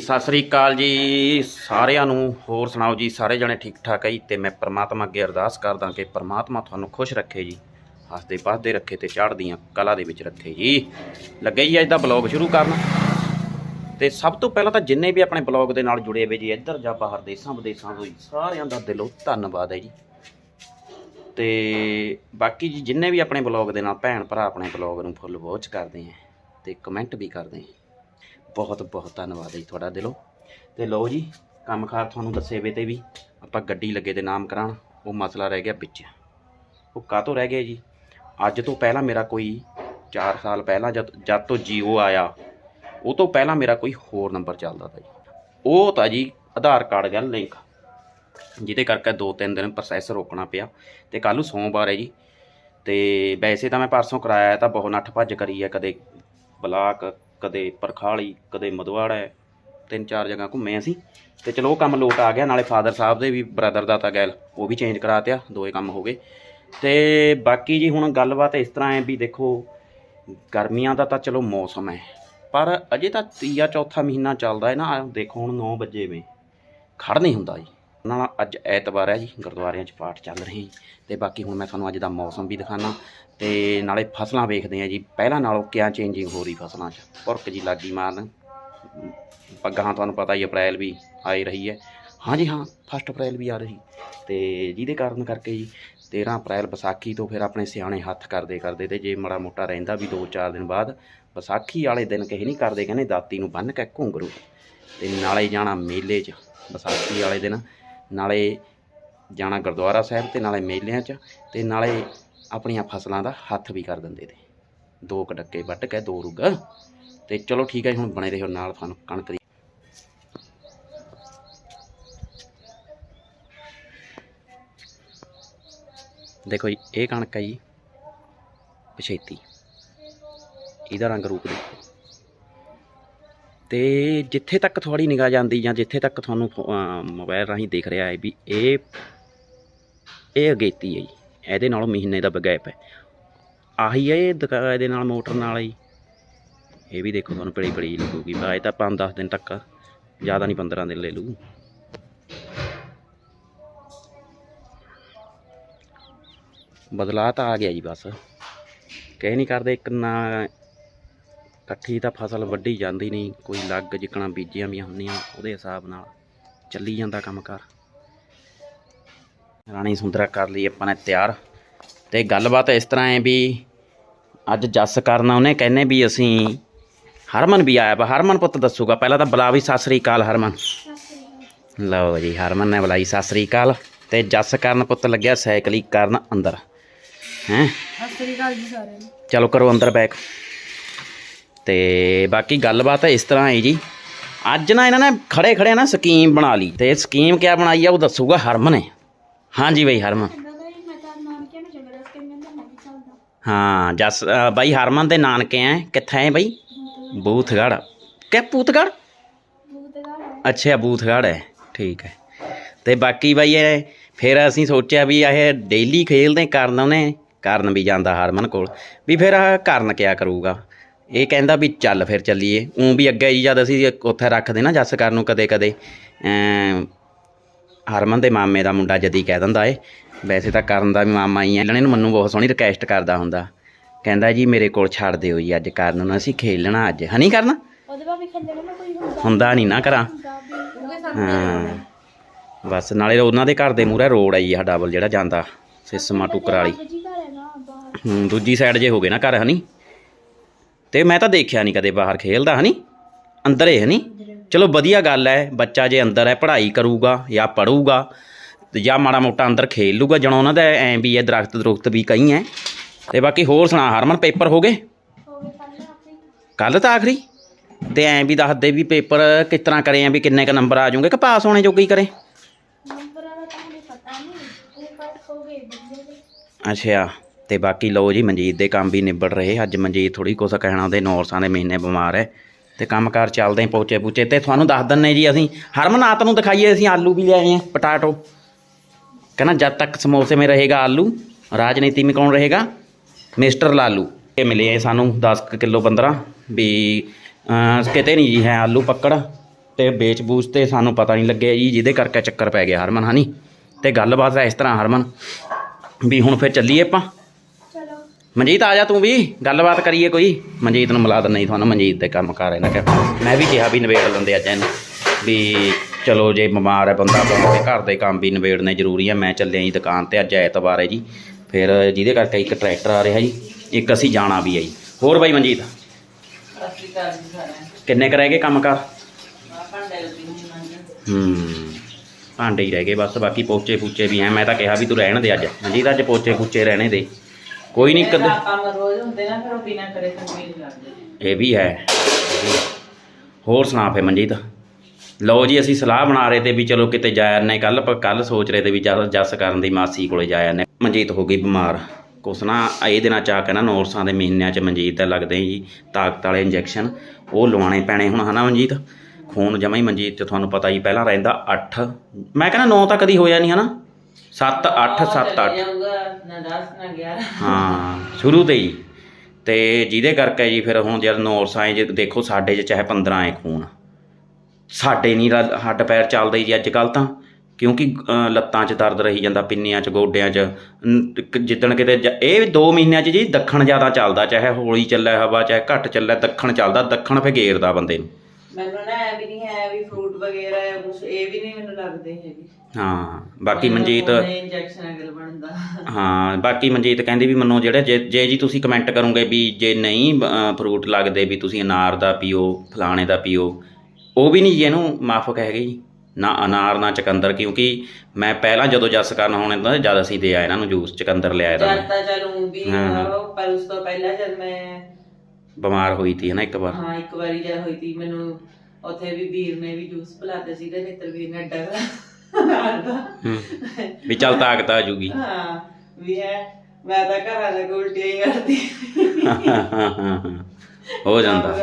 ਸਤਿ ਸ੍ਰੀ ਅਕਾਲ ਜੀ ਸਾਰਿਆਂ ਨੂੰ। ਹੋਰ ਸੁਣਾਓ ਜੀ, ਸਾਰੇ ਜਣੇ ਠੀਕ ਠਾਕ ਹੈ ਜੀ? ਤੇ ਮੈਂ ਪ੍ਰਮਾਤਮਾ ਅੱਗੇ ਅਰਦਾਸ ਕਰਦਾ ਕਿ ਪ੍ਰਮਾਤਮਾ ਤੁਹਾਨੂੰ ਖੁਸ਼ ਰੱਖੇ ਜੀ। ਹੱਸਦੇ ਪਾਸਦੇ ਰੱਖੇ ਤੇ ਚੜ੍ਹਦੀਆਂ ਕਲਾ ਦੇ ਵਿੱਚ ਰੱਖੇ ਜੀ। ਲੱਗੇ ਜੀ ਅੱਜ ਦਾ ਬਲੌਗ ਸ਼ੁਰੂ ਕਰਨ। ਤੇ ਸਭ ਤੋਂ ਪਹਿਲਾਂ ਤਾਂ ਜਿੰਨੇ ਵੀ ਆਪਣੇ ਬਲੌਗ ਦੇ ਨਾਲ ਜੁੜੇ ਹੋਏ ਜੀ, ਇੱਧਰ ਜਾਂ ਬਾਹਰ ਦੇਸ਼ਾਂ ਵਿਦੇਸ਼ਾਂ ਤੋਂ ਜੀ, ਸਾਰਿਆਂ ਦਾ ਦਿਲੋਂ ਧੰਨਵਾਦ ਹੈ ਜੀ। ਤੇ ਬਾਕੀ ਜੀ, ਜਿੰਨੇ ਵੀ ਆਪਣੇ ਬਲੌਗ ਦੇ ਨਾਲ ਭੈਣ ਭਰਾ ਆਪਣੇ ਬਲੌਗ ਨੂੰ ਫੁੱਲ ਵਾਚ ਕਰਦੇ ਆ ਤੇ ਕਮੈਂਟ ਵੀ ਕਰਦੇ ਆ। ਬਹੁਤ ਬਹੁਤ ਧੰਨਵਾਦ ਹੈ ਜੀ ਤੁਹਾਡਾ ਦਿਲੋਂ। ਤੇ ਲਓ ਜੀ, ਕੰਮਕਾਰ ਤੁਹਾਨੂੰ ਦੱਸੇ ਵੇ ਤੇ ਵੀ ਆਪਾਂ ਗੱਡੀ ਲੱਗੇ ਦੇ ਨਾਮ ਕਰਾਉਣ, ਉਹ ਮਸਲਾ ਰਹਿ ਗਿਆ ਵਿੱਚ। ਉਹ ਕਾਹਤੋਂ ਰਹਿ ਗਿਆ ਜੀ? ਅੱਜ ਤੋਂ ਪਹਿਲਾਂ ਮੇਰਾ ਕੋਈ 4 ਸਾਲ ਪਹਿਲਾਂ ਜਦ ਜਦ ਤੋਂ ਜੀਓ ਆਇਆ, ਉਹ ਤੋਂ ਪਹਿਲਾਂ ਮੇਰਾ ਕੋਈ ਹੋਰ ਨੰਬਰ ਚੱਲਦਾ ਤਾ ਜੀ। ਉਹ ਤਾਂ ਜੀ ਆਧਾਰ ਕਾਰਡ ਗਿਆ ਲਿੰਕ, ਜਿਹਦੇ ਕਰਕੇ ਦੋ ਤਿੰਨ ਦਿਨ ਪ੍ਰੋਸੈਸ ਰੋਕਣਾ ਪਿਆ। ਤੇ ਕੱਲ੍ਹ ਨੂੰ ਸੋਮਵਾਰ ਹੈ ਜੀ। ਤੇ ਵੈਸੇ ਤਾਂ ਮੈਂ ਪਰਸੋਂ ਕਰਾਇਆ ਤਾਂ ਬਹੁਤ ਨੱਠ ਭੱਜ ਕਰੀ ਹੈ ਕਦੇ ਬਲਾਕ ਕਦੇ ਪਰਖਾਲੀ, ਕਦੇ ਮਦਵਾੜਾ, ਤਿੰਨ ਚਾਰ ਜਗ੍ਹਾ ਘੁੰਮੇ ਅਸੀਂ। ਤੇ ਚਲੋ ਉਹ ਕੰਮ ਲੋਟ ਆ ਗਿਆ, ਨਾਲੇ ਫਾਦਰ ਸਾਹਿਬ ਦੇ ਵੀ ਬ੍ਰਦਰ ਦਾ ਤਾਂ ਗੈਲ, ਉਹ ਵੀ ਚੇਂਜ ਕਰਾ ਤਿਆ ਦੋਏ ਕੰਮ ਹੋ ਗਏ। ਤੇ ਬਾਕੀ ਜੀ ਹੁਣ ਗੱਲਬਾਤ ਇਸ ਤਰ੍ਹਾਂ ਹੈ ਵੀ ਦੇਖੋ, ਗਰਮੀਆਂ ਦਾ ਤਾਂ ਚਲੋ ਮੌਸਮ ਹੈ, ਪਰ ਅਜੇ ਤਾਂ ਤੀਆ ਚੌਥਾ ਮਹੀਨਾ ਚੱਲਦਾ ਹੈ ਨਾ, ਦੇਖੋ ਹੁਣ 9 ਵਜੇ ਵੇ ਖੜ ਨਹੀਂ ਹੁੰਦਾ ਜੀ। ਨਾਲ ਅੱਜ ਐਤਵਾਰ ਹੈ ਜੀ, ਗੁਰਦੁਆਰਿਆਂ 'ਚ ਪਾਠ ਚੱਲ ਰਹੇ ਜੀ। ਤੇ ਬਾਕੀ ਹੁਣ ਮੈਂ ਤੁਹਾਨੂੰ ਅੱਜ ਦਾ ਮੌਸਮ ਵੀ ਦਿਖਾਣਾ ਤੇ ਨਾਲੇ ਫਸਲਾਂ ਵੇਖਦੇ ਆ ਜੀ। ਪਹਿਲਾਂ ਨਾਲੋਂ ਕਿਆ ਚੇਂਜਿੰਗ ਹੋ ਰਹੀ ਫਸਲਾਂ 'ਚ? ਭੁਰਕ ਜੀ ਲੱਗੀ ਮਾਰਨ ਪੱਗਾਂ ਤੁਹਾਨੂੰ ਪਤਾ ਹੀ ਅਪ੍ਰੈਲ ਵੀ ਆਈ ਰਹੀ ਹੈ। ਹਾਂਜੀ ਹਾਂ ਫਸਟ ਅਪ੍ਰੈਲ ਵੀ ਆ ਰਹੀ। ਤੇ ਜਿਹਦੇ ਕਾਰਨ ਕਰਕੇ ਜੀ 13 ਅਪ੍ਰੈਲ ਵਿਸਾਖੀ ਤੋਂ ਫਿਰ ਆਪਣੇ ਸਿਆਣੇ ਹੱਥ ਕਰਦੇ ਕਰਦੇ ਤੇ ਜੇ ਮੜਾ ਮੋਟਾ ਰਹਿੰਦਾ ਵੀ 2-4 ਦਿਨ ਬਾਅਦ, ਵਿਸਾਖੀ ਵਾਲੇ ਦਿਨ ਕਹੇ ਨਹੀਂ ਕਰਦੇ, ਕਹਿੰਦੇ ਦਾਤੀ ਨੂੰ ਬੰਨ੍ਹ ਕੇ ਘੁੰਗਰੂ। ਤੇ ਨਾਲੇ ਜਾਣਾ ਮੇਲੇ 'ਚ, ਵਿਸਾਖੀ ਵਾਲੇ ਦਿਨ। ਨਾਲੇ ਜਾਣਾ ਗੁਰਦੁਆਰਾ ਸਾਹਿਬ ਤੇ ਨਾਲੇ ਮੇਲਿਆਂ 'ਚ। ਤੇ ਨਾਲੇ ਆਪਣੀਆਂ ਫਸਲਾਂ ਦਾ ਹੱਥ ਵੀ ਕਰ ਦਿੰਦੇ ਤੇ ਦੋ ਕਡੱਕੇ ਵੱਟ ਕੇ ਦੋ ਰੁੱਗ। ਤੇ ਚਲੋ ਠੀਕ ਹੈ ਜੀ, ਹੁਣ ਬਣੇ ਰਹੋ ਨਾਲ ਤੁਹਾਨੂੰ ਕਣਕ ਦੀ। ਦੇਖੋ ਜੀ ਇਹ ਕਣਕ ਹੈ ਜੀ ਪਛੇਤੀ। ਇਹਦਾ ਰੰਗ ਰੂਪ ਦੇਖੋ। ਤੇ ਜਿੱਥੇ ਤੱਕ ਤੁਹਾਡੀ ਨਿਗਾਹ ਜਾਂਦੀ ਜਾਂ ਜਿੱਥੇ ਤੱਕ ਤੁਹਾਨੂੰ ਫੋ- ਮੋਬਾਈਲ ਰਾਹੀਂ ਦੇਖ ਰਿਹਾ ਹੈ ਵੀ ਇਹ ਇਹ ਅਗੇਤੀ ਹੈ ਜੀ। ਇਹਦੇ ਨਾਲੋਂ ਮਹੀਨੇ ਦਾ ਗੈਪ ਹੈ। ਆਹੀ ਹੈ ਇਹ ਦੁਕਾ- ਇਹਦੇ ਨਾਲ ਮੋਟਰ ਨਾਲ ਜੀ ਇਹ ਵੀ ਦੇਖੋ ਤੁਹਾਨੂੰ ਪੜੀ ਪੜੀ ਲੱਗੂਗੀ। ਬਾ ਇਹ ਤਾਂ 5-10 ਦਿਨ ਤੱਕ ਜ਼ਿਆਦਾ ਨਹੀਂ 15 ਦਿਨ ਲੈ ਲੂ ਬਦਲਾਅ ਤਾਂ ਆ ਗਿਆ ਜੀ ਬਸ। ਕਹਿ ਨਹੀਂ ਕਰਦੇ ਇੱਕ ਨਾ ਇਕੱਠੀ ਤਾਂ ਫਸਲ ਵੱਢੀ ਜਾਂਦੀ ਨਹੀਂ। ਕੋਈ ਲੱਗ ਜਿਕਣਾ ਬੀਜੀਆਂ ਵੀ ਹੁੰਦੀਆਂ, ਉਹਦੇ ਹਿਸਾਬ ਨਾਲ ਚੱਲੀ ਜਾਂਦਾ ਕੰਮਕਾਰ ਰਾਣੀ ਸੁੰਦਰਾ ਕਰ ਲਈ ਆਪਾਂ ਨੇ ਤਿਆਰ। ਤੇ ਗੱਲਬਾਤ ਇਸ ਤਰ੍ਹਾਂ ਹੈ ਵੀ ਅੱਜ ਜੱਸ ਕਰਨਾ ਉਹਨੇ ਕਹਿੰਨੇ ਵੀ ਅਸੀਂ ਹਰਮਨ ਵੀ ਆਇਆ ਵਾ। ਹਰਮਨ ਪੁੱਤ ਦੱਸੂਗਾ ਪਹਿਲਾਂ ਤਾਂ ਬੁਲਾ ਵੀ ਸਤਿ ਸ੍ਰੀ ਅਕਾਲ ਹਰਮਨ। ਲਓ ਜੀ ਹਰਮਨ ਨੇ ਬੁਲਾਈ ਸਤਿ ਸ੍ਰੀ ਅਕਾਲ। ਤੇ ਜੱਸ ਕਰਨ ਪੁੱਤ ਲੱਗਿਆ ਸਾਈਕਲੀ ਕਰਨ ਅੰਦਰ। ਹੈਂ? ਸਤਿ ਸ੍ਰੀ ਅਕਾਲ ਜੀ ਸਾਰਿਆਂ ਨੂੰ। ਚਲੋ ਕਰੋ ਅੰਦਰ ਬੈਕ ਤੇ ਬਾਕੀ ਗੱਲਬਾਤ ਇਸ ਤਰ੍ਹਾਂ ਹੈ ਜੀ। ਅੱਜ ਨਾ ਇਹਨਾਂ ਨੇ ਖੜੇ ਖੜੇ ਨਾ ਸਕੀਮ ਬਣਾ ਲਈ। ਤੇ ਸਕੀਮ ਕਿਆ ਬਣਾਈ ਆ ਉਹ ਦੱਸੂਗਾ ਹਰਮਨ ਨੇ। ਹਾਂਜੀ ਬਈ ਹਰਮਨ। ਹਾਂ ਜਸ ਅ, ਬਾਈ ਹਰਮਨ ਦੇ ਨਾਨਕੇ ਆ ਕਿੱਥੇ ਹੈ ਬਈ? ਬੂਥਗੜ ਕਿ ਪੂਤਗੜ ਅੱਛਾ ਬੂਥਗੜ ਹੈ। ਠੀਕ ਹੈ। ਤੇ ਬਾਕੀ ਬਾਈ ਇਹ ਫਿਰ ਅਸੀਂ ਸੋਚਿਆ ਵੀ ਇਹ ਡੇਲੀ ਖੇਲਦੇ ਕਰਨ ਉਹਨੇ ਕਰਨ ਵੀ ਜਾਂਦਾ ਹਰਮਨ ਕੋਲ। ਵੀ ਫਿਰ ਆਹ ਕਰਨ ਕਿਆ ਕਰੂਗਾ? ਇਹ ਕਹਿੰਦਾ ਵੀ ਚੱਲ ਫਿਰ ਚੱਲੀਏ। ਉਂ ਵੀ ਅੱਗੇ ਜੀ ਜਦ ਅਸੀਂ ਉੱਥੇ ਰੱਖਦੇ ਨਾ ਜੱਸ ਕਰਨ ਨੂੰ ਕਦੇ ਕਦੇ ਹਰਮਨ ਦੇ ਮਾਮੇ ਦਾ ਮੁੰਡਾ ਜਦੀ ਕਹਿ ਦਿੰਦਾ ਏ ਵੈਸੇ ਤਾਂ ਕਰਨ ਦਾ ਵੀ ਮਾਮਾ ਹੀ ਹੈ ਲੈਣੇ ਨੂੰ ਮੈਨੂੰ ਬਹੁਤ ਸੋਹਣੀ ਰਿਕਵੈਸਟ ਕਰਦਾ ਹੁੰਦਾ। ਕਹਿੰਦਾ ਜੀ ਮੇਰੇ ਕੋਲ ਛੱਡ ਦਿਓ ਜੀ ਅੱਜ ਕਰਨ ਨੂੰ ਅਸੀਂ ਖੇਲਣਾ ਅੱਜ। ਹਨੀ ਕਰਨਾ? ਉਹਦੇ ਬਾਅਦ ਵੀ ਖੰਡੇ ਨੂੰ ਕੋਈ ਹੁੰਦਾ। ਹੁੰਦਾ ਨਹੀਂ ਨਾ ਕਰਾਂ। ਹਾਂ। ਬਸ ਨਾਲੇ ਉਹਨਾਂ ਦੇ ਘਰ ਦੇ ਮੂਹਰੇ ਰੋਡ ਆਈ ਆ ਡਬਲ ਜਿਹੜਾ ਜਾਂਦਾ ਸਿਸਮਾ ਟੁਕਰ ਵਾਲੀ। ਹੂੰ ਦੂਜੀ ਸਾਈਡ ਜੇ ਹੋ ਗਏ ਨਾ ਘਰ ਹਨੀ। ਤੇ ਮੈਂ ਤਾਂ ਦੇਖਿਆ ਨਹੀਂ ਕਦੇ ਬਾਹਰ ਖੇਲਦਾ ਹਨੀ। ਅੰਦਰ ਹੀ ਹਨੀ। ਚਲੋ ਵਧੀਆ ਗੱਲ ਹੈ ਬੱਚਾ ਜੇ ਅੰਦਰ ਹੈ ਪੜ੍ਹਾਈ ਕਰੂਗਾ ਜਾਂ ਪੜੂਗਾ ਜਾਂ ਮਾੜਾ ਮੋਟਾ ਅੰਦਰ ਖੇਲ ਲੂਗਾ ਜਣਾ ਉਹਨਾਂ ਦਾ ਐਂ ਵੀ ਹੈ ਦਰਖਤ ਦਰੁਖਤ ਵੀ ਕਈ ਐ ਤੇ ਬਾਕੀ ਹੋਰ ਸੁਣਾ ਹਰਮਨ ਪੇਪਰ ਹੋ ਗਏ? ਕੱਲ ਤਾਂ ਆਖਰੀ। ਤੇ ਐਂ ਵੀ ਦੱਸ ਦੇ ਵੀ ਪੇਪਰ ਕਿਸ ਤਰ੍ਹਾਂ ਕਰੇ ਆ ਵੀ ਕਿੰਨੇ ਕ ਨੰਬਰ ਆ ਜਾਊਗੇ ਕਿ ਪਾਸ ਹੋਣੇ ਜੋਗੇ ਹੀ ਕਰੇ? ਦਾ ਦੇ। ਅੱਛਾ ਤੇ ਬਾਕੀ ਲਓ ਜੀ ਮਨਜੀਤ ਦੇ ਕੰਮ ਵੀ ਨਿਬੜ ਰਹੇ ਅੱਜ ਮਨਜੀਤ ਥੋੜੀ ਕੁਛ ਕਹਿਣਾ ਉਹਦੇ ਨੌਰਸਾਂ ਦੇ ਮਹੀਨੇ ਬਿਮਾਰ ਹੈ। ਤੇ ਕੰਮਕਾਰ ਚੱਲਦੇ ਪਹੁੰਚੇ ਪੁੱਚੇ ਤੇ ਤੁਹਾਨੂੰ ਦੱਸ ਦਿੰਨੇ ਜੀ ਅਸੀਂ ਹਰਮਨਾਥ ਨੂੰ ਦਿਖਾਈਏ, ਅਸੀਂ ਆਲੂ ਵੀ ਲਿਆਏ ਆ, ਪਟਾਟੋ। ਕਹਿੰਦਾ, ਜਦ ਤੱਕ ਸਮੋਸੇ ਮੇ ਰਹੇਗਾ ਆਲੂ, ਰਾਜਨੀਤੀ में ਕੌਣ ਰਹੇਗਾ? ਮਿਸਟਰ ਲਾਲੂ। ਇਹ ਮਿਲੇ ਆ ਸਾਨੂੰ 10 ਕਿਲੋ 15 ਵੀ ਕਿਤੇ ਨਹੀਂ ਜੀ ਹੈ ਆਲੂ ਪੱਕੜ, ਤੇ ਵੇਚ ਬੂਚ ਤੇ ਸਾਨੂੰ ਪਤਾ ਨਹੀਂ ਲੱਗਿਆ ਜੀ, ਜਿਹਦੇ ਕਰਕੇ ਚੱਕਰ ਪੈ ਗਿਆ ਹਰਮਨ, ਹਨੀ। ਤੇ ਗੱਲਬਾਤ ਹੈ ਇਸ ਤਰ੍ਹਾਂ ਹਰਮਨ, ਵੀ ਹੁਣ ਫਿਰ ਚੱਲੀਏ ਆਪਾਂ। ਮਨਜੀਤ ਆ ਜਾ ਤੂੰ ਵੀ, ਗੱਲਬਾਤ ਕਰੀਏ ਕੋਈ। ਮਨਜੀਤ ਨੂੰ ਮਿਲਾ ਦਿੰਦਾ ਤੁਹਾਨੂੰ, ਮਨਜੀਤ ਦੇ ਕੰਮ ਕਰ ਇਹਨਾਂ ਕਿ ਮੈਂ ਵੀ ਕਿਹਾ ਵੀ ਨਿਬੇੜ ਲੈਂਦੇ ਅੱਜ ਇਹਨੂੰ, ਵੀ ਚਲੋ ਜੇ ਬਿਮਾਰ ਹੈ ਬੰਦਾ ਬੰਦਾ ਘਰ ਦੇ ਕੰਮ ਵੀ ਨਿਬੇੜਨੇ ਜ਼ਰੂਰੀ ਹੈ ਮੈਂ ਚੱਲਿਆ ਜੀ ਦੁਕਾਨ ਤੇ ਅੱਜ ਐਤਵਾਰ ਹੈ ਜੀ। ਫਿਰ ਜਿਹਦੇ ਕਰਕੇ ਇੱਕ ਟਰੈਕਟਰ ਆ ਰਿਹਾ ਜੀ, ਇੱਕ ਅਸੀਂ ਜਾਣਾ ਵੀ ਹੈ ਜੀ। ਹੋਰ ਬਾਈ ਮਨਜੀਤ? ਅਸੀਂ ਕਰ ਕਿੰਨੇ ਕੁ ਰਹਿ ਗਏ ਕੰਮ ਕਰ ਭਾਂਡੇ ਹੂੰ, ਭਾਂਡੇ ਹੀ ਰਹਿ ਗਏ ਬਸ, ਬਾਕੀ ਪੋਚੇ ਪੂਚੇ ਵੀ ਐ। ਮੈਂ ਤਾਂ ਕਿਹਾ ਵੀ ਤੂੰ ਰਹਿਣ ਦੇ ਅੱਜ। ਮਨਜੀਤ, ਅੱਜ ਪੋਚੇ ਪੂਚੇ ਰਹਿਣੇ ਦੇ। ਕੋਈ ਨਹੀਂ ਕਦ ਕੰਮ ਰੋਜ਼ ਹੁੰਦੇ ਨਾ ਫਿਰ ਉਹ ਬਿਨਾ ਕਰੇ ਚੰਗੇ ਨਹੀਂ ਲੱਗਦੇ ਇਹ ਵੀ ਹੈ। ਹੋਰ ਸੁਣਾ ਫੇ ਮਨਜੀਤ। ਲਓ ਜੀ ਅਸੀਂ ਸਲਾਹ ਬਣਾ ਰਹੇ ਤੇ ਵੀ ਚਲੋ ਕਿਤੇ ਜਾ ਆਨੇ ਕੱਲ ਕੱਲ ਸੋਚ ਰਹੇ ਤੇ ਵੀ ਜਸ ਜਸ ਕਰਨ ਦੀ ਮਾਸੀ ਕੋਲੇ ਜਾ ਆਨੇ ਮਨਜੀਤ ਹੋ ਗਈ ਬਿਮਾਰ। ਕੁਛ ਨਾ ਇਹ ਦਿਨਾਂ ਚ ਆ ਕੇ ਨਾ ਨੌਰਸਾਂ ਦੇ ਮਹੀਨਿਆਂ ਚ ਮਨਜੀਤ ਤੇ ਲੱਗਦੇ ਜੀ ਤਾਕਤ ਵਾਲੇ ਇੰਜੈਕਸ਼ਨ। ਉਹ ਲਵਾਉਣੇ ਪੈਣੇ ਹੁਣ ਹਨਾ ਮਨਜੀਤ? ਖੂਨ ਜਮਾ ਹੀ ਮਨਜੀਤ ਚ ਤੁਹਾਨੂੰ ਪਤਾ ਹੀ ਪਹਿਲਾਂ ਰਹਿੰਦਾ 8 ਮੈਂ ਕਹਿੰਦਾ 9 ਤਾਂ ਕਦੀ ਹੋਇਆ ਨਹੀਂ ਹਨਾ? 7 8 7 8 ਜਾਊਗਾ ਨਾ 10 ਨਾ 11 ਹਾਂ ਸ਼ੁਰੂ ਤੇ ਹੀ। ਤੇ ਜਿਹਦੇ ਕਰਕੇ ਜੀ ਫਿਰ ਹੁਣ ਜਦ ਨੋਰਸਾਂ ਜੇ ਦੇਖੋ ਸਾਡੇ 'ਚ ਚਾਹੇ 15 ਐ ਖੂਨ ਸਾਡੇ ਨਹੀਂ ਰ- ਹੱਡ ਪੈਰ ਚੱਲਦੇ ਜੀ ਅੱਜ ਕੱਲ ਤਾਂ ਕਿਉਂਕਿ ਅ, ਲੱਤਾਂ 'ਚ ਦਰਦ ਰਹੀ ਜਾਂਦਾ ਪਿੰਨੀਆਂ 'ਚ ਗੋਡਿਆਂ 'ਚ। ਜਿੱਦਣ ਕਿਤੇ ਜ- ਇਹ 2 ਮਹੀਨਿਆਂ 'ਚ ਜੀ ਦੱਖਣ ਜ਼ਿਆਦਾ ਚੱਲਦਾ ਚਾਹੇ ਹੌਲੀ ਚੱਲੇ ਹਵਾ ਚਾਹੇ ਘੱਟ ਚੱਲੇ ਦੱਖਣ ਚੱਲਦਾ ਦੱਖਣ ਫੇ ਗੇਰਦਾ ਬੰਦੇ ਨੂੰ। ਮੈਨੂੰ ਨਾ ਐ ਵੀ ਨਹੀਂ ਹੈ ਵੀ ਫਰੂਟ ਵਗੈਰਾ ਜਾਂ ਕੁਛ ਇਹ ਵੀ ਨਹੀਂ ਮੈਨੂੰ ਲੱਗਦੇ ਹੈਗੇ। ਹਾਂ ਬਾਕੀ ਮਨਜੀਤ ਇੰਜੈਕਸ਼ਨ ਅਗਲ ਬਣਦਾ। ਹਾਂ ਬਾਕੀ ਮਨਜੀਤ ਕਹਿੰਦੀ ਵੀ ਮੈਨੂੰ ਜਿਹੜੇ ਜੇ ਜੇ ਜੀ ਤੁਸੀਂ ਕਮੈਂਟ ਕਰੋਗੇ ਵੀ ਜੇ ਨਹੀਂ ਫਰੂਟ ਲੱਗਦੇ ਵੀ ਤੁਸੀਂ ਅਨਾਰ ਦਾ ਪੀਓ ਫਲਾਣੇ ਦਾ ਪੀਓ ਉਹ ਵੀ ਨਹੀਂ ਜੀ ਇਹਨੂੰ ਮਾਫਕ ਹੈਗੇ ਜੀ। ਨਾ ਅਨਾਰ ਨਾ ਚਕੰਦਰ ਕਿਉਂਕਿ ਮੈਂ ਪਹਿਲਾਂ ਜਦੋਂ ਜੱਸ ਕਰਨ ਹੋਣੇ ਤਾਂ ਜਦ ਅਸੀਂ ਦੇ ਆਏ ਇਹਨਾਂ ਨੂੰ ਜੂਸ ਚਕੰਦਰ ਲਿਆਇਆ ਤਾਂ। ਜਦ ਤਾਂ ਚਲੂੰ ਵੀ ਪਰ ਉਸ ਤੋਂ ਪਹਿਲਾਂ ਜਦ ਮੈਂ ਬਿਮਾਰ ਹੋਈ ਤੀ ਨਾ ਇੱਕ ਵਾਰ। ਹਾਂ ਇੱਕ ਵਾਰੀ ਜਦ ਹੋਈ ਤੀ ਮੈਨੂੰ ਉੱਥੇ ਵੀ ਵੀਰ ਨੇ ਵੀ ਜੂਸ ਪਿਲਾਤੇ ਸੀਗਾ ਨੇਤਰ ਵੀਰ ਨੇ ਅੱਡਾ ਹੂੰ। ਵੀ ਚੱਲ ਤਾਕਤ ਆ ਜੂਗੀ। ਹਾਂ ਵੀ ਹੈ ਮੈਂ ਤਾਂ ਘਰਾਂ ਦੇ ਉਲਟੀਆਂ ਹੀ ਕਰਦੀ। ਹੋ ਜਾਂਦਾ।